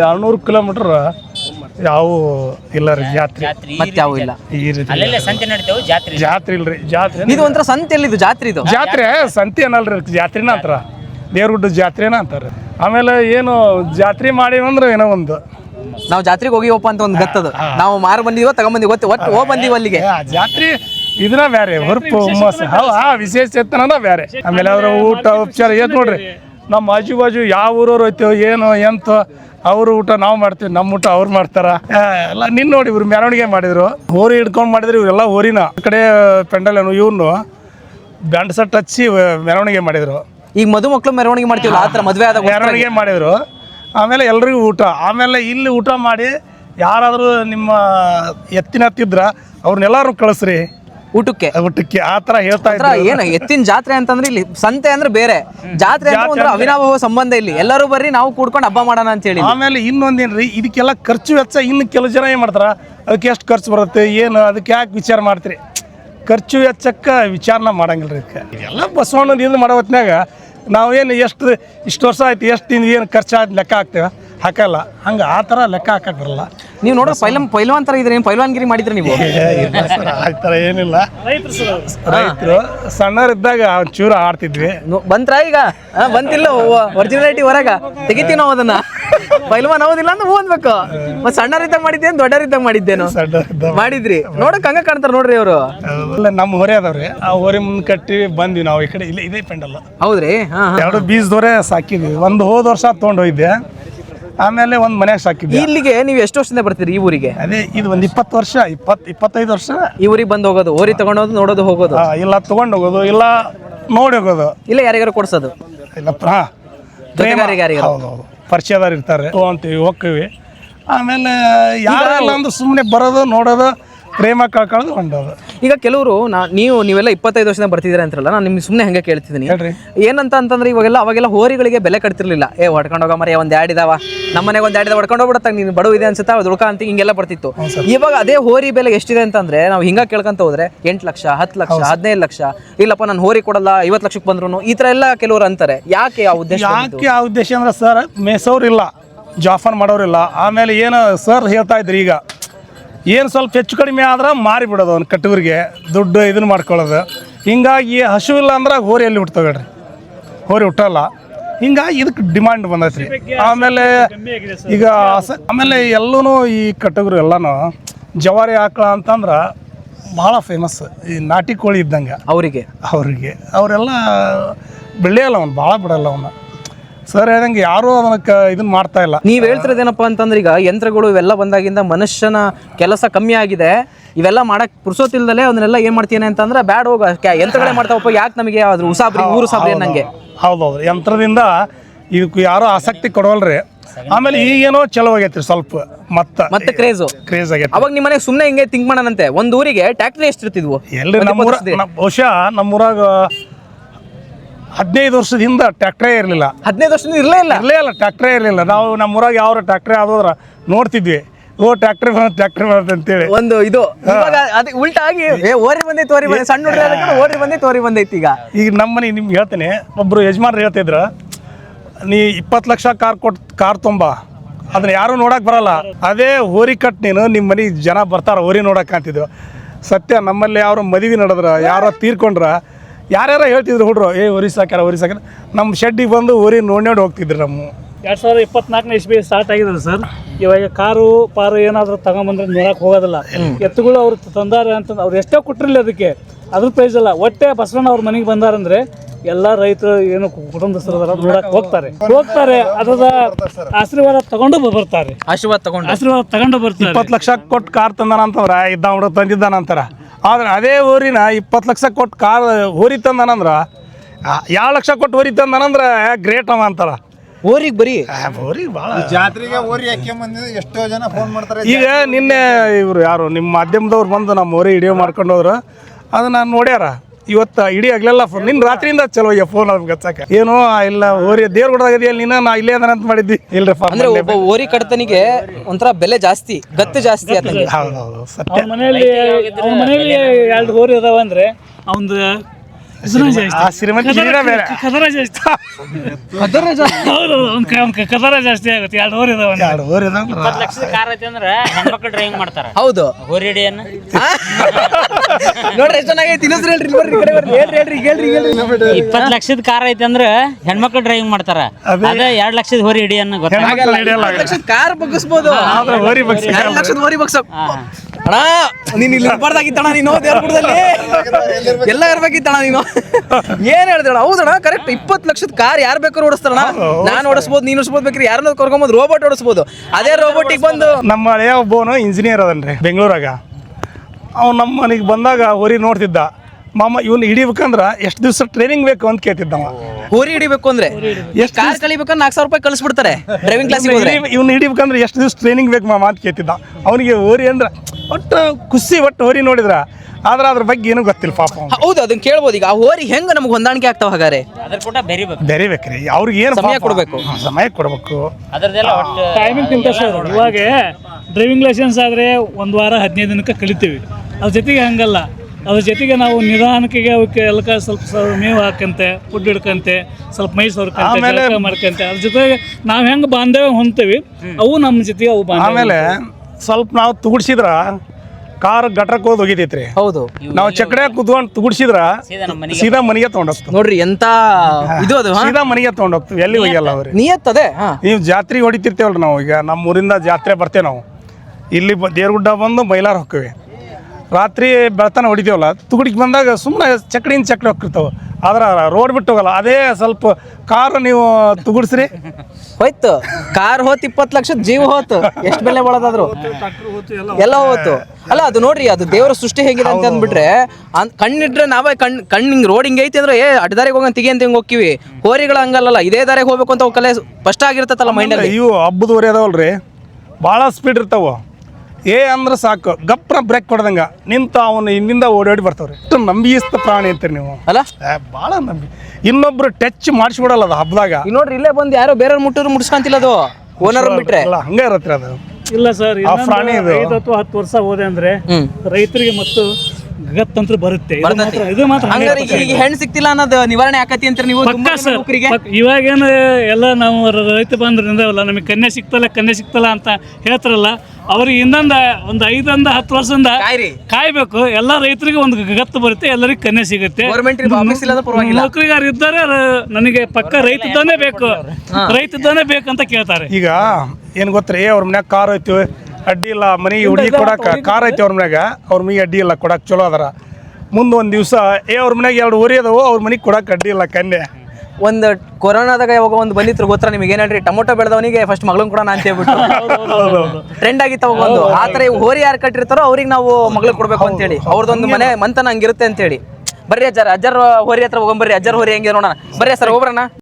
ಎರಡ್ನೂರು ಕಿಲೋಮೀಟರ್ ಯಾವ ಇಲ್ಲ ರೀ ಜಾತ್ರೆ. ಮತ್ತೆ ಯಾವ ಇಲ್ಲ. ಈ ರೀತಿ ಅಲ್ಲೆಲ್ಲ ಸಂತೆ ನಡೀತಾವೆ? ಜಾತ್ರೆ ಜಾತ್ರೆ ಇಲ್ರಿ ಜಾತ್ರೆ ಇದು ಒಂಥರ ಸಂತೆ ಎಲ್ಲಿದು ಜಾತ್ರೆ ಇದು. ಜಾತ್ರೆ ಸಂತೆ ಏನಲ್ರಿ ಜಾತ್ರೆನ ಅಂತಾರ. ದೇವ್ರಗುಡ್ಡ ಜಾತ್ರೆನ ಅಂತಾರೆ. ಆಮೇಲೆ ಏನು ಜಾತ್ರೆ ಮಾಡಿವಂದ್ರೆ ಏನೋ ಒಂದು. ನಾವು ಜಾತ್ರೆಗೆ ಹೋಗಿವಪ್ಪ ಅಂತ ಒಂದು ಗತ್ತದು. ನಾವು ಮಾರು ಬಂದಿವೋ ತಗೊಂಬಂದಿವಿ ಗೊತ್ತು ಒಟ್ಟು ಹೋಗಿ ಬಂದೀವಿ ಅಲ್ಲಿಗೆ. ಆ ಜಾತ್ರೆ ಇದನ್ನ ಬೇರೆ ಹೊರಪು ಹುಮ್ಮಸ್ ಹೌ ಆ ವಿಶೇಷತನ ಬೇರೆ ಆಮೇಲೆ ಅದ್ರ ಊಟ ಉಪಚಾರ ಏನ್ ನೋಡ್ರಿ. ನಮ್ಮ ಆಜು ಬಾಜು ಯಾವ ಊರವ್ರು ಹೋಯ್ತೇವೆ ಏನು ಎಂತ ಅವ್ರ ಊಟ ನಾವು ಮಾಡ್ತೀವಿ ನಮ್ಮ ಊಟ ಅವ್ರು ಮಾಡ್ತಾರ. ಎಲ್ಲ ನಿನ್ ನೋಡಿ ಇವ್ರು ಮೆರವಣಿಗೆ ಮಾಡಿದ್ರು. ಹೋರಿ ಹಿಡ್ಕೊಂಡು ಮಾಡಿದ್ರು ಇವರೆಲ್ಲ ಹೋರಿನ. ಆ ಕಡೆ ಪೆಂಡಲ್ ಇವನು ಬ್ಯಾಂಡ್ ಸಟ್ ಹಚ್ಚಿ ಮೆರವಣಿಗೆ ಮಾಡಿದ್ರು. ಈಗ ಮದುಮಕ್ಳು ಮೆರವಣಿಗೆ ಮಾಡ್ತೀವಿ ಆ ಥರ ಮದುವೆ ಆದಾಗ ಮೆರವಣಿಗೆ ಮಾಡಿದ್ರು. ಆಮೇಲೆ ಎಲ್ರಿಗೂ ಊಟ. ಆಮೇಲೆ ಇಲ್ಲಿ ಊಟ ಮಾಡಿ ಯಾರಾದರೂ ನಿಮ್ಮ ಎತ್ತಿನ ಹತ್ತಿದ್ರ ಅವ್ರನ್ನೆಲ್ಲರೂ ಕಳಿಸ್ರಿ. ಊಟಕ್ಕೆ. ಊಟಕ್ಕೆ ಆ ತರ ಹೇಳ್ತಾ ಇದ್ರ. ಏನ ಎತ್ತಿನ ಜಾತ್ರೆ ಅಂತಂದ್ರೆ ಇಲ್ಲಿ ಸಂತೆ ಅಂದ್ರೆ ಬೇರೆ. ಜಾತ್ರೆ ಅಂದ್ರೆ ಅವಿನಾಭಾವ ಸಂಬಂಧ ಇಲ್ಲಿ. ಎಲ್ಲರೂ ಬರ್ರಿ ನಾವು ಕೂಡ್ಕೊಂಡು ಹಬ್ಬ ಮಾಡೋಣ ಅಂತ ಹೇಳಿ ಆಮೇಲೆ ಇನ್ನೊಂದೇನ್ರಿ ಇದಕ್ಕೆಲ್ಲ ಖರ್ಚು ವೆಚ್ಚ ಇನ್ನು ಕೆಲವು ಜನ ಏನು ಮಾಡ್ತಾರ? ಅದಕ್ಕೆ ಎಷ್ಟು ಖರ್ಚು ಬರುತ್ತೆ ಏನು ಅದಕ್ಕೆ ಯಾಕೆ ವಿಚಾರ ಮಾಡ್ತೀರಿ? ಖರ್ಚು ವೆಚ್ಚಕ್ಕೆ ವಿಚಾರನ ಮಾಡಂಗಿಲ್ಲ ರೀ ಇದಕ್ಕೆ. ಎಲ್ಲ ಬಸವಣ್ಣನ ಇದು ಮಾಡೋ ಹೊತ್ನ್ಯಾಗ ನಾವೇನು ಎಷ್ಟು ಇಷ್ಟು ವರ್ಷ ಆಯ್ತು ಎಷ್ಟು ಏನು ಖರ್ಚಾದ ಲೆಕ್ಕ ಹಾಕ್ತೇವೆ? ಹಾಕಲ್ಲ. ಹಂಗೆ ಆ ಥರ ಲೆಕ್ಕ ಹಾಕಕ್ಕೆ ಬರಲ್ಲ ನೀವು ನೋಡೋ ಪೈಲಂ ಪೈಲ್ವಾನ್ ತರ ಇದ್ರಿ ಪೈಲ್ವಾನ್ಗಿರಿ ಮಾಡಿದ್ರಿ ನೀವು? ಆ ಥರ ಏನಿಲ್ಲ. ರೈತರು ಸಣ್ಣರಿದ್ದಾಗ ಒಂಚೂರು ಆಡ್ತಿದ್ವಿ. ನೋ- ಬಂತ್ರಾ ಈಗ? ಆ, ಬಂತಿಲ್ಲ ಒರಿಜಿನಾಲಿಟಿ ಹೊರಗ. ತೆಗಿತೀವಿ ನಾವು ಅದನ್ನ. ಪೈಲ್ವಾನ್ ಹೌದಿಲ್ಲ ಅಂತ ಓದ್ಬೇಕು ಮತ್ತೆ ಸಣ್ಣರಿದ್ದಾಗ ಮಾಡಿದ್ದೇನು ದೊಡ್ಡರಿದ್ದಾಗ ಮಾಡಿದ್ದೇನು? ಮಾಡಿದ್ರಿ. ನೋಡಕ್ ಹಂಗ ಕಾಣ್ತಾರ ನೋಡ್ರಿ ಅವರು. ನಮ್ಮ ಹೊರೆ ಅದಾವ್ರಿ. ಆ ಹೊರೆ ಮುಂದೆ ಕಟ್ಟಿ ಬಂದ್ವಿ ನಾವು. ಈ ಕಡೆ ಇಲ್ಲ ಇದೇ ಪೆಂಡಲ್ಲ. ಹೌದ್ರಿ? ಹಾ ಹಾ. ಎರಡು ಬೀಜದವರೆ ಸಾಕಿದ್ವಿ. ಒಂದು ಹೋದ ವರ್ಷ ತೊಗೊಂಡು ಹೋಗಿದ್ದೆ. ಆಮೇಲೆ ಒಂದು ಮನ್ಯಾಗ ಸಾಕಿದ್ವಿ ಇಲ್ಲಿಗೆ ನೀವು ಎಷ್ಟು ವರ್ಷದಿಂದ ಬರ್ತೀರಿ ಈ ಊರಿಗೆ? ಅದೇ ಇದು ಒಂದು ಇಪ್ಪತ್ತು ವರ್ಷ ಇಪ್ಪತ್ತು ಇಪ್ಪತ್ತೈದು ವರ್ಷ. ಈ ಊರಿಗೆ ಬಂದು ಹೋಗೋದು ಓರಿ ತಗೊಂಡೋದು ನೋಡೋದು ಹೋಗೋದು? ಆ, ಇಲ್ಲ ತೊಗೊಂಡು ಹೋಗೋದು ಇಲ್ಲ ನೋಡಿ ಹೋಗೋದು. ಇಲ್ಲ ಯಾರಿಗಾರು ಕೊಡ್ಸೋದು? ಇಲ್ಲ ಪ್ರಾ ಯಾರಿಗಾರು? ಹೌದು ಹೌದು. ಪರಿಚಯದವ್ರು ಇರ್ತಾರೆ. ಅಂತೀವಿ ಹೋಗ್ತೀವಿ. ಆಮೇಲೆ ಯಾರೆಲ್ಲ ಅಂದ್ರೆ ಸುಮ್ಮನೆ ಬರೋದು ನೋಡೋದು ಪ್ರೇಮ ಕಳ್ಕೊಳ್ಳೋದು ಹೊಂಡೋದು. ಈಗ ಕೆಲವರು ನಾ ನೀವು ನೀವೆಲ್ಲ ಇಪ್ಪತ್ತೈದು ವರ್ಷದಿಂದ ಬರ್ತಿದ್ದೀರಾ ಅಂತಾರಲ್ಲ ನಾನು ನಿಮ್ಗೆ ಸುಮ್ಮನೆ ಹಂಗೆ ಕೇಳ್ತಿದ್ದೀನಿ. ಏನಂತ ಅಂತಂದ್ರೆ ಇವಾಗೆಲ್ಲ ಅವಾಗೆಲ್ಲ ಹೋರಿಗಳಿಗೆ ಬೆಲೆ ಕಟ್ತಿರ್ಲಿಲ್ಲ. ಏ ಹೊಡ್ಕೊಂಡು ಹೋಗ ಮರಿ ಒಂದು ಎರಡು ಇದಾವ. ನಮ್ಮ ಮನೆಗೆ ಒಂದು ಎರಡು ಹೊಡ್ಕೊಂಡು ಹೋಗ್ಬಿಡತ್ತ ನೀನು ಬಡವ ಇದೆ ಅನ್ಸುತ್ತಾ? ದುಡ್ಕ ಅಂತ ಹಿಂಗೆಲ್ಲ ಬರ್ತಿತ್ತು. ಇವಾಗ ಅದೇ ಹೋರಿ ಬೆಲೆ ಎಷ್ಟಿದೆ ಅಂತಂದ್ರೆ ನಾವು ಹಿಂಗೆ ಕೇಳ್ಕೊಂತ ಹೋದ್ರೆ ಎಂಟು ಲಕ್ಷ ಹತ್ತು ಲಕ್ಷ ಹದಿನೈದು ಲಕ್ಷ ಇಲ್ಲಪ್ಪ ನಾನು ಹೋರಿ ಕೊಡಲ್ಲ ಐವತ್ತು ಲಕ್ಷಕ್ಕೆ ಬಂದ್ರು ಈ ತರ ಎಲ್ಲ ಕೆಲವರು ಅಂತಾರೆ. ಯಾಕೆ ಆ ಉದ್ದೇಶ ಯಾಕೆ ಆ ಉದ್ದೇಶ ಅಂದ್ರೆ ಸರ್ ಮೇಸೋರಿಲ್ಲ ಜಾಫರ್ ಮಾಡೋರಿಲ್ಲ. ಆಮೇಲೆ ಏನು ಸರ್ ಹೇಳ್ತಾ ಇದ್ರಿ ಈಗ? ಏನು ಸ್ವಲ್ಪ ಹೆಚ್ಚು ಕಡಿಮೆ ಆದ್ರೆ ಮಾರಿ ಬಿಡೋದು ಅವ್ನು ಕಟ್ಟುವರಿಗೆ ದುಡ್ಡು ಇದನ್ನು ಮಾಡ್ಕೊಳ್ಳೋದು. ಹಿಂಗಾಗಿ ಹಸು ಇಲ್ಲ ಅಂದ್ರೆ ಹೋರಿ ಎಲ್ಲಿ ಹುಟ್ತವೇಳ್ರಿ ಹೋರಿ ಹುಟ್ಟಲ್ಲ. ಹಿಂಗಾಗಿ ಇದಕ್ಕೆ ಡಿಮಾಂಡ್ ರೀ ಆಮೇಲೆ ಈಗ ಆಮೇಲೆ ಎಲ್ಲೂ ಈ ಕಟ್ಟಗರು ಎಲ್ಲನೂ ಜವಾರಿ ಆಕಳ ಅಂತಂದ್ರೆ ಭಾಳ ಫೇಮಸ್ ಈ ನಾಟಿ ಕೋಳಿ ಇದ್ದಂಗೆ. ಅವರಿಗೆ. ಅವರಿಗೆ. ಅವರೆಲ್ಲ ಬೆಳೆಯಲ್ಲ ಅವ್ನು ಭಾಳ ಬಿಡಲ್ಲ ಅವನ್ನ ಸರ್ ಹೇಳ್ದಂಗೆ ಯಾರು ಅದನ್ನ ಇದನ್ನ ಮಾಡ್ತಾ ಇಲ್ಲ. ನೀವ್ ಹೇಳ್ತಿರೋದೇನಪ್ಪ ಅಂತಂದ್ರೆ ಈಗ ಯಂತ್ರಗಳು ಇವೆಲ್ಲ ಬಂದಾಗಿಂದ ಮನುಷ್ಯನ ಕೆಲಸ ಕಮ್ಮಿ ಆಗಿದೆ. ಇವೆಲ್ಲ ಮಾಡಕ್ ಪುರ್ಸೋತಿಲ್ದಲೆ ಅದನ್ನೆಲ್ಲ ಏನ್ ಮಾಡ್ತೀನಿ ಅಂತಂದ್ರೆ ಬ್ಯಾಡ್ ಹೋಗ. ಯಂತ್ರಗಳೇ ಮಾಡ್ತಾವಪ್ಪ ಯಾಕೆ ನಮಗೆ ಅದ್ರ ಉಸಾಬ್ರಿ ಊರು ಸಾಬ್ರಿ ನಂಗೆ ಹೌದೌದು ಯಂತ್ರದಿಂದ ಇದಕ್ಕೆ ಯಾರೂ ಆಸಕ್ತಿ ಕೊಡವಲ್ರಿ. ಆಮೇಲೆ ಈಗೇನೋ ಚಲೋ ಆಗೈತ್ರಿ ಸ್ವಲ್ಪ ಮತ್ತ. ಮತ್ತೆ ಕ್ರೇಜ್ ಕ್ರೇಜ್ ಆಗೈತೆ ಅವಾಗ ನಿಮ್ಮನೆ ಮನೆಗೆ ಸುಮ್ಮನೆ ಹಿಂಗೆ ತಿಂಕ್ ಮಾಡೋಣಂತೆ. ಒಂದ್ ಊರಿಗೆ ಟ್ಯಾಕ್ಟ್ರಿ ಎಷ್ಟಿರ್ತಿದ್ವು? ಎಲ್ಲಿ ನಮ್ಮೂರ ಬಹುಶಃ ನಮ್ಮೂರಾಗ ಹದಿನೈದು ವರ್ಷದ ಹಿಂದೆ ಟ್ಯಾಕ್ಟ್ರೇ ಇರಲಿಲ್ಲ. ಹದಿನೈದು ವರ್ಷದಿಂದ ಇರಲೇ ಇಲ್ಲ? ಇರಲೇ ಇಲ್ಲ ಟ್ಯಾಕ್ಟ್ರೇ ಇರಲಿಲ್ಲ. ನಾವು ನಮ್ಮೂರಾಗ ಯಾವ ಟ್ಯಾಕ್ಟ್ರೇ ಆದೋದ್ರ ನೋಡ್ತಿದ್ವಿ. ಓ ಟ್ಯಾಕ್ಟ್ರಿ ಬಂದ ಟ್ಯಾಕ್ಟ್ರಿ ಬರುತ್ತೆ ಅಂತೇಳಿ. ಒಂದು ಇದು. ಇವಾಗ ಅದೇ ಉಲ್ಟಾ ಆಗಿ ಏ ಓರಿ ಬಂದೈತೆ ಓರಿ ಬಂದ ಸಣ್ಣ ಹುಡುಗ ಓರಿ ಬಂದೈತೆ ಓರಿ ಬಂದೈತಿ ಈಗ. ಈಗ ನಮ್ಮ ಮನೆ ನಿಮ್ಗೆ ಹೇಳ್ತೀನಿ ಒಬ್ಬರು ಯಜಮಾನ್ರು ಹೇಳ್ತಿದ್ರು ನೀ ಇಪ್ಪತ್ತು ಲಕ್ಷ ಕಾರ್ ಕೊಟ್ಟು ಕಾರ್ ತುಂಬ. ಅದನ್ನ ಯಾರು ನೋಡಕ್ ಬರಲ್ಲ. ಅದೇ ಹೋರಿ ಕಟ್ ನೀನು ನಿಮ್ಮ ಮನೆ ಜನ ಬರ್ತಾರ ಹೋರಿ ನೋಡಕ್ ಅಂತಿದ್ರು. ಸತ್ಯ ನಮ್ಮಲ್ಲಿ ಯಾರು ಮದುವೆ ನಡೆದ್ರ ಯಾರೋ ತೀರ್ಕೊಂಡ್ರ ಯಾರ್ಯಾರ ಹೇಳ್ತಿದ್ರು ಹುಡ್ರು ಏ ಒರಿ ಸಾಕ್ಯಾರ ಒರಿ ಸಾಕ ನಮ್ಮ ಶೆಡ್ಡಿಗೆ ಬಂದು ಉರಿ ನೋಡಿ ನೋಡಿ ಹೋಗ್ತಿದ್ರು ನಮ್ಮ. ಎರಡು ಸಾವಿರದ ಇಪ್ಪತ್ನಾಲ್ಕನೇ ಇಸ್ವಿ ಸ್ಟಾರ್ಟ್ ಆಗಿದೆ ಸರ್ ಇವಾಗ ಕಾರು ಪಾರು ಏನಾದರೂ ತಗೊಂಬಂದ್ರೆ ನೋಡಕ್ಕೆ ಹೋಗೋದಿಲ್ಲ. ಎತ್ತುಗಳು ಅವ್ರು ತಂದಾರೆ ಅಂತ ಅವ್ರು ಎಷ್ಟೇ ಕೊಟ್ಟಿರಲಿ ಅದಕ್ಕೆ. ಅದ್ರ ಪ್ರೈಸ್ ಅಲ್ಲ. ಒಟ್ಟೆ ಬಸವಣ್ಣ ಅವ್ರ ಮನೆಗೆ ಬಂದಾರಂದ್ರೆ ಎಲ್ಲ ರೈತರು ಏನು ಕುಟುಂಬಸ್ಥರು ಅದಾರ ನೋಡಕ್ ಹೋಗ್ತಾರೆ. ಹೋಗ್ತಾರೆ ಅದರ ಆಶೀರ್ವಾದ ತಗೊಂಡು ಬರ್ತಾರೆ. ಆಶೀರ್ವಾದ ತಗೊಂಡು. ಆಶೀರ್ವಾದ ತಗೊಂಡು ಬರ್ತಾರೆ. ಇಪ್ಪತ್ತು ಲಕ್ಷ ಕೊಟ್ಟು ಕಾರ್ ತಂದಾನಂತಂದ್ರ ಇದ್ದ ಹುಡುಗ ತಂದಿದ್ದಾನಂತಾರ. ಆದ್ರೆ ಅದೇ ಊರಿನ ಇಪ್ಪತ್ತು ಲಕ್ಷ ಕೊಟ್ಟು ಕಾರ್ ಊರಿ ತಂದನಂದ್ರೆ ಎರಡು ಲಕ್ಷ ಕೊಟ್ಟು ಊರಿ ತಂದನಂದ್ರೆ ಗ್ರೇಟ್ ಅವ ಅಂತಾರ. ಊರಿಗೆ ಬರೀ? ಊರಿಗೆ ಭಾಳ ಜಾತ್ರೆಗೆ ಊರಿ ಹಾಕ್ಯ ಬಂದಿದ್ದು ಎಷ್ಟೋ ಜನ ಫೋನ್ ಮಾಡ್ತಾರೆ ಈಗ ನಿನ್ನೆ ಇವರು ಯಾರು ನಿಮ್ಮ ಮಾಧ್ಯಮದವ್ರು ಬಂದು ನಮ್ಮ ಊರಿಗೆ ವಿಡಿಯೋ ಮಾಡ್ಕೊಂಡು ಹೋದ್ರು. ಅದು ನಾನು ನೋಡ್ಯಾರ. ಇವತ್ತು ಇಡೀ ಆಗ್ಲಿಲ್ಲ ಫೋನ್ ನಿನ್ನ ರಾತ್ರಿಯಿಂದ ಚಲೋ ಈಗ ಫೋನ್ ಅದಕ್ಕೆ ಹಚ್ಚಕ್ಕೆ ಏನು ಇಲ್ಲ ಓರಿ ದೇವ್ರ ಗುಡದಾಗದಿ ನೀನು ನಾ ಇಲ್ಲೇ ಅದನ್ನ ಅಂತ ಮಾಡಿದ್ದಿ. ಇಲ್ರಿ ಅಂದ್ರೆ ಒಬ್ಬ ಓರಿ ಕಡತನಿಗೆ ಒಂಥರ ಬೆಲೆ ಜಾಸ್ತಿ ಗತ್ತು ಜಾಸ್ತಿ ಆತಂಗೆ ಹೌದು ಹೌದು ಸತ್ಯ. ಅವ್ನ ಮನೆಯಲ್ಲಿ ಮನೆಯಲ್ಲಿ ಎರಡು ಓರಿ ಅದಾವ ಅಂದ್ರೆ ಅವಂದು ಆ ಶ್ರೀಮಂತ ಬೇರೆ. ಜಾಸ್ತಿ. ಹೌದು ಅವ್ನ ಕ- ಅವ್ನ ಕ- ಕದರ ಜಾಸ್ತಿ ಆಗುತ್ತೆ ಎರಡು ಹೋರಿ ಅಂದ್ರೆ. ಎರಡು ಓರಿ ಅದಂದ್ರ ಇಪ್ಪತ್ತು ಲಕ್ಷದ ಕಾರ್ ಐತಿ ಅಂದ್ರೆ ಹೆಣ್ಮಕ್ಳು ಡ್ರೈವಿಂಗ್ ಮಾಡ್ತಾರ. ಹೌದು. ಹೋರಿ ನೋಡ್ರಿ ಎಷ್ಟು ಚೆನ್ನಾಗೈತಿ ಹೇಳ್ರಿ ಬರ್ರಿ ಈ ಕಡೆ ಬರ್ರಿ. ಹೇಳ್ರಿ ಹೇಳ್ರಿ ಹೇಳ್ರಿ ಹೇಳ್ರಿ. ಇಪ್ಪತ್ತು ಲಕ್ಷದ ಕಾರ್ ಐತಿ ಅಂದ್ರೆ ಹೆಣ್ಮಕ್ಳು ಡ್ರೈವಿಂಗ್ ಮಾಡ್ತಾರೆ. ಅದೇ. ಎರಡ್ ಲಕ್ಷದ ಹೋರಿ ಹಿಡಿಯನ್ನು ಗೊತ್ತಾಗಲ್ಲ ಲಕ್ಷದ ಕಾರ್ ಬಗ್ಗಿಸ್ಬೋದು. ಎರಡು ಲಕ್ಷದ ಓರಿ ಬಗ್ಸ ಅಣ್ಣ ನೀನು ಇಲ್ಲಿ ಇರ್ಬಾರ್ದಾಗಿತ್ತಣ್ಣ ನೀನು ದೇವ್ರಗುಡದಲ್ಲಿ ಎಲ್ಲ ಇರ್ಬೇಕಿತ್ತಣ ನೀನು. ಏನ್ ಹೇಳ್ದಣ ಹೌದಣ್ಣ ಕರೆಕ್ಟ್ ಇಪ್ಪತ್ತು ಲಕ್ಷದ ಕಾರ್ ಯಾರು ಬೇಕಾದ್ರೂ ಓಡಿಸ್ತಾರಣ ನಾನು ಓಡಿಸ್ಬೋದು ನೀನು ಓಡಿಸ್ಬೋದು ಬೇಕ್ರಿ ಯಾರನ್ನ ಕರ್ಕೊಂಬೋದು ರೋಬೋಟ್ ಓಡಿಸ್ಬೋದು. ಅದೇ ರೋಬೋಟಿಗೆ ಬಂದು ನಮ್ಮ ಹಳೆಯ ಒಬ್ಬವನು ಇಂಜಿನಿಯರ್ ಅದನ್ರಿ ಬೆಂಗಳೂರಾಗ. ಅವ್ನು ನಮ್ಮ ಮನೆಗೆ ಬಂದಾಗ ಹೊರಿ ನೋಡ್ತಿದ್ದ. ಮಾಮ ಇವ್ನು ಹಿಡಿಬೇಕಂದ್ರ ಎಷ್ಟು ದಿವಸ ಟ್ರೈನಿಂಗ್ ಬೇಕು ಅಂತ ಕೇಳ್ತಿದ್ದವ. ಹೋರಿ ಹಿಡಿಬೇಕು ಅಂದ್ರೆ? ಎಷ್ಟು ಕಾರ್ ಕಲಿಬೇಕಂದ್ರೆ ನಾಲ್ಕು ಸಾವಿರ ರೂಪಾಯಿ ಕಳಿಸ್ಬಿಡ್ತಾರೆ ಡ್ರೈವಿಂಗ್ ಕ್ಲಾಸ್ ಇವ್ನು ಹಿಡಿಬೇಕಂದ್ರೆ ಎಷ್ಟು ದಿವಸ ಟ್ರೈನಿಂಗ್ ಬೇಕು ಮಾಮ ಅಂತ ಕೇಳ್ತಿದ್ದ. ಅವನಿಗೆ ಹೋರಿ ಅಂದ್ರೆ ಒಟ್ಟು ಖುಷಿ ಒಟ್ಟು ಹೋರಿ ನೋಡಿದ್ರ. ಆದ್ರೆ ಅದ್ರ ಬಗ್ಗೆ ಏನೂ ಗೊತ್ತಿಲ್ಲ ಪಾಪ ಹೌದು ಅದನ್ನ ಕೇಳ್ಬೋದು. ಈಗ ಆ ಹೋರಿ ಹೆಂಗ ನಮ್ಗೆ ಹೊಂದಾಣಿಕೆ ಆಗ್ತಾವ ಹಾಗಾರೆ ಅದ್ರ ಕೂಡ ಬೆರಿಬೇಕು. ಬೆರಿಬೇಕ್ರಿ. ಅವ್ರಿಗೆ ಏನು ಸಮಯ ಕೊಡಬೇಕು. ಸಮಯ ಕೊಡಬೇಕು. ಅದರದೆಲ್ಲ ಒಟ್ಟು ಟೈಮಿಂಗ್ ತಿಂತ ಸರ್ ಇವಾಗ ಡ್ರೈವಿಂಗ್ ಲೈಸೆನ್ಸ್ ಆದರೆ ಒಂದು ವಾರ ಹದಿನೈದು ದಿನಕ್ಕೆ ಕಲಿತೀವಿ. ಅದ್ರ ಜೊತೆಗೆ ಹಂಗಲ್ಲ. ಅದ್ರ ಜೊತೆಗೆ ನಾವು ನಿಧಾನಕ್ಕೆ ಅವಕ್ಕೆ ಎಲ್ಲ ಸ್ವಲ್ಪ ಸ್ವಲ್ಪ ಮೇವು ಹಾಕಂತೆ ಫುಡ್ ಹಿಡ್ಕಂತೆ ಸ್ವಲ್ಪ ಮೈ ಜಳಕ ಮಾಡ್ಕಂತೆ. ಅದ್ರ ಜೊತೆಗೆ ನಾವು ಹೆಂಗೆ ಬಾಂಧವ್ಯ ಹೊಂತೀವಿ ಅವು ನಮ್ಮ ಜೊತೆಗೆ ಅವು ಆಮೇಲೆ ಸ್ವಲ್ಪ ನಾವು ತುಗುಡ್ಸಿದ್ರ ಕಾರ್ ಗಟ್ರಕ್ಕೆ ಹೋಗಿತೈತ್ರಿ. ಹೌದು. ನಾವು ಚಕ್ಕಡೆ ಕುತ್ಕೊಂಡು ತುಗುಡ್ಸಿದ್ರ ಸೀದಾ ಮನೆಗೆ ತಗೊಂಡೋಗ್ತ ತೊಗೊಂಡೋಗ್ತೀವಿ. ನೋಡ್ರಿ ಎಂತ ಇದು ಅದು ಹಾ? ಸೀದಾ ಮನೆಗೆ ತಗೊಂಡೋಗ್ತೀವಿ. ಎಲ್ಲಿ ಹೋಗಿಲ್ಲ ಅವ್ರಿ? ನಿಯತ್ತದೆ? ಹಾ. ನೀವು ಜಾತ್ರೆ ಹೊಡಿತಿರ್ತೇವಲ್ರಿ ನಾವು ಈಗ ನಮ್ಮ ಊರಿಂದ ಜಾತ್ರೆ ಬರ್ತೇವೆ ನಾವು. ಇಲ್ಲಿ ಬ ದೇವ್ರಗುಡ್ಡ ಬಂದು ಬೈಲಾರ ಹೋಗ್ತೀವಿ ರಾತ್ರಿ ಬೆಳತನ ಹೊಡಿತೀವಲ್ಲ ತುಗುಡಿಗೆ ಬಂದಾಗ ಸುಮ್ಮನೆ ಚಕಡಿನ ಚಕ್ಡಿ ಹೋಗ್ತಿರ್ತಾವೆ. ಆದ್ರೆ ರೋಡ್ ಬಿಟ್ಟು ಹೋಗಲ್ಲ ಅದೇ ಸ್ವಲ್ಪ ಕಾರು ನೀವು ತುಗುಡ್ಸ್ರಿ. ಹೋಯ್ತು. ಕಾರ್ ಹೋತ್ ಇಪ್ಪತ್ತು ಲಕ್ಷದ ಜೀವ ಹೋತು. ಎಷ್ಟು ಬೆಲೆ ಬಳದಾದ್ರು. ಎಲ್ಲ ಹೋತು. ಅಲ್ಲ ಅದು ನೋಡ್ರಿ ಅದು ದೇವರ ಸೃಷ್ಟಿ ಹೇಗಿದೆ ಅಂತ ಅಂದ್ಬಿಟ್ರೆ ಕಣ್ಣಿಟ್ರೆ ನಾವೇ ಕಣ್ ಕಣ್ಣು ಹಿಂಗೆ ರೋಡ್ ಹಿಂಗ್ ಐತಿ ಅಂದ್ರೆ ಏ ಅಡ್ಡದಾರಿಗೆ ಹೋಗಂತ ತೆಗಿ ಅಂತ ಹಿಂಗೆ ಹೋಗ್ತೀವಿ ಹೋರಿಗಳು ಹಂಗಲ್ಲ ಇದೇ ದಾರಿಗೆ ಹೋಗ್ಬೇಕು ಅಂತ ಕಲೆ ಸ್ಪಷ್ಟ ಆಗಿರ್ತೈತಲ್ಲ ಮೈಂಡಲ್ಲಿ ಇವು ಹಬ್ಬದ ಹೊರೆ ಅದಾವಲ್ರಿ. ಭಾಳ ಸ್ಪೀಡ್ ಇರ್ತಾವ. ಏ ಅಂದ್ರೆ ಸಾಕು. ಗಪ್ನ ಬ್ರೇಕ್ ಕೊಡ್ದಂಗ. ನಿಂತ ಅವನು ಹಿಂದಿಂದ ಓಡಾಡಿ ಬರ್ತಾವ್ರಿ. ಎಷ್ಟು ನಂಬಿಸ್ತ ಪ್ರಾಣಿ ಅಂತೀರಿ ನೀವು. ಅಲ್ಲ? ಭಾಳ ನಂಬಿ. ಇನ್ನೊಬ್ರು ಟಚ್ ಮಾಡಿಸ್ಬಿಡಲ್ಲ ಅದು ಹಬ್ಬದಾಗ ಈಗ ನೋಡ್ರಿ ಇಲ್ಲೇ ಬಂದು ಯಾರೋ ಬೇರೆ ಮುಟ್ಟಿದ್ರು ಮುಟ್ಸ್ಕಂತಿಲ್ಲ ಅದು. ಓನರ್ ಬಿಟ್ರೆ ಅಲ್ಲ ಹಂಗೆ ಇರತ್ರಿ ಅದು. ಇಲ್ಲ ಸರ್ ಪ್ರಾಣಿ ಇದು. ಐದು ಅಥವಾ ಹತ್ತು ವರ್ಷ ಹೋದೆ ಅಂದ್ರೆ ಹ್ಮ್. ರೈತರಿಗೆ ಮತ್ತು ಗತ್ತಂತ್ರ ಬರುತ್ತೆ. ಇದು ಬರ್ತೈತಿ. ಮಾತ್ರ ಇದು ಮಾತ್ರ ಹಂಗಾರೆ ಈಗ ಈಗ ಹೆಣ್ಣು ಸಿಕ್ತಿಲ್ಲ ಅನ್ನೋದು ನಿವಾರಣೆ ಆಕತಿ ಅಂತ ನೀವು ಪಕ್ಕ ತುಂಬಾ ಜನ ಸರ್ ಯುವಕರಿಗೆ ಇವಾಗೇನು ಎಲ್ಲ ನಾವು ರ- ರೈತ ಬಂದ್ರಿಂದವಲ್ಲ ನಮಗೆ ಕನ್ಯೆ ಸಿಗ್ತಲ್ಲ ಕನ್ಯೆ ಸಿಗ್ತಲ್ಲ ಅಂತ ಹೇಳ್ತಾರಲ್ಲ ಅವ್ರಿಗೆ ಇನ್ನೊಂದು ಒಂದ್ ಐದಂದ ಹತ್ತು ವರ್ಷದಿಂದ ಕಾಯ್ರಿ. ಕಾಯ್ಬೇಕು. ಎಲ್ಲ ರೈತರಿಗೆ ಒಂದು ಗತ್ತು ಬರುತ್ತೆ ಎಲ್ಲರಿಗೂ ಕನ್ಯೆ ಸಿಗುತ್ತೆ. ಗೌರ್ಮೆಂಟ್ ಆಫೀಸ್ ಇಲ್ಲದ ಪರವಾಗಿಲ್ಲ. ನೌಕರಿಗಾರ ಇದ್ದಾರೆ ರ- ನನಗೆ ಪಕ್ಕ ರೈತದ್ದಾನೆ ಬೇಕು. ರೈತದ್ದಾನೆ ಬೇಕಂತ ಕೇಳ್ತಾರೆ. ಈಗ ಏನ್ ಗೊತ್ತ್ರಿ ಅವ್ರ ಮನ್ಯಾಗ ಕಾರ್ ಐತಿ ಅಡ್ಡಿ ಇಲ್ಲ ಮನೆ ಹುಡುಗಿ ಕೊಡಾಕ ಕಾರ್ ಐತಿ ಅವ್ರ ಮನ್ಯಾಗ ಅವ್ರ ಮನೆಗೆ ಅಡ್ಡಿ ಇಲ್ಲ ಕೊಡಕ್ಕೆ ಚಲೋ ಅದಾರ. ಮುಂದೆ ಒಂದು ದಿವಸ ಏ ಅವ್ರ ಮನೆಗೆ ಎರಡು ಊರಿ ಅದಾವು ಅವ್ರ ಮನೆಗೆ ಕೊಡಕ್ಕೆ ಅಡ್ಡಿ ಇಲ್ಲ ಕನ್ಯೆ ಒಂದು ಕೊರೋನಾದಾಗ ಯಾವಾಗ ಒಂದು ಬಂದಿತ್ತು ಗೊತ್ತಾ ನಿಮಗೆ? ಏನ್ ಹೇಳ್ರಿ ಟೊಮೊಟೊ ಬೆಳೆದವನಿಗೆ ಫಸ್ಟ್ ಮಗಳನ್ ಕೂಡ ಅಂತ ಹೇಳ್ಬಿಟ್ಟು. ಟ್ರೆಂಡ್ ಆಗಿತ್ತು ಅವಾಗ ಒಂದು. ಆ ಥರ ಇವ್ ಹೋರಿ ಯಾರು ಕಟ್ಟಿರ್ತಾರೋ ಅವ್ರಿಗೆ ನಾವು ಮಗಳು ಕೊಡ್ಬೇಕು ಅಂತ ಹೇಳಿ. ಅವ್ರದೊಂದು ಮನೆ ಮಂತನ ಹಂಗಿರುತ್ತೆ ಅಂತ ಹೇಳಿ. ಬರ್ರಿ ಅಜ್ಜಾರ ಅಜ್ಜರ್ ಹೋರಿ ಹತ್ರ ಹೋಗಂಬರ್ರಿ ಅಜ್ಜರ್ ಹೋರಿ ಹೆಂಗೆ ನೋಡೋಣ. ಬರ್ರಿ ಸರ್ ಹೋಗ್ಬರೋಣ.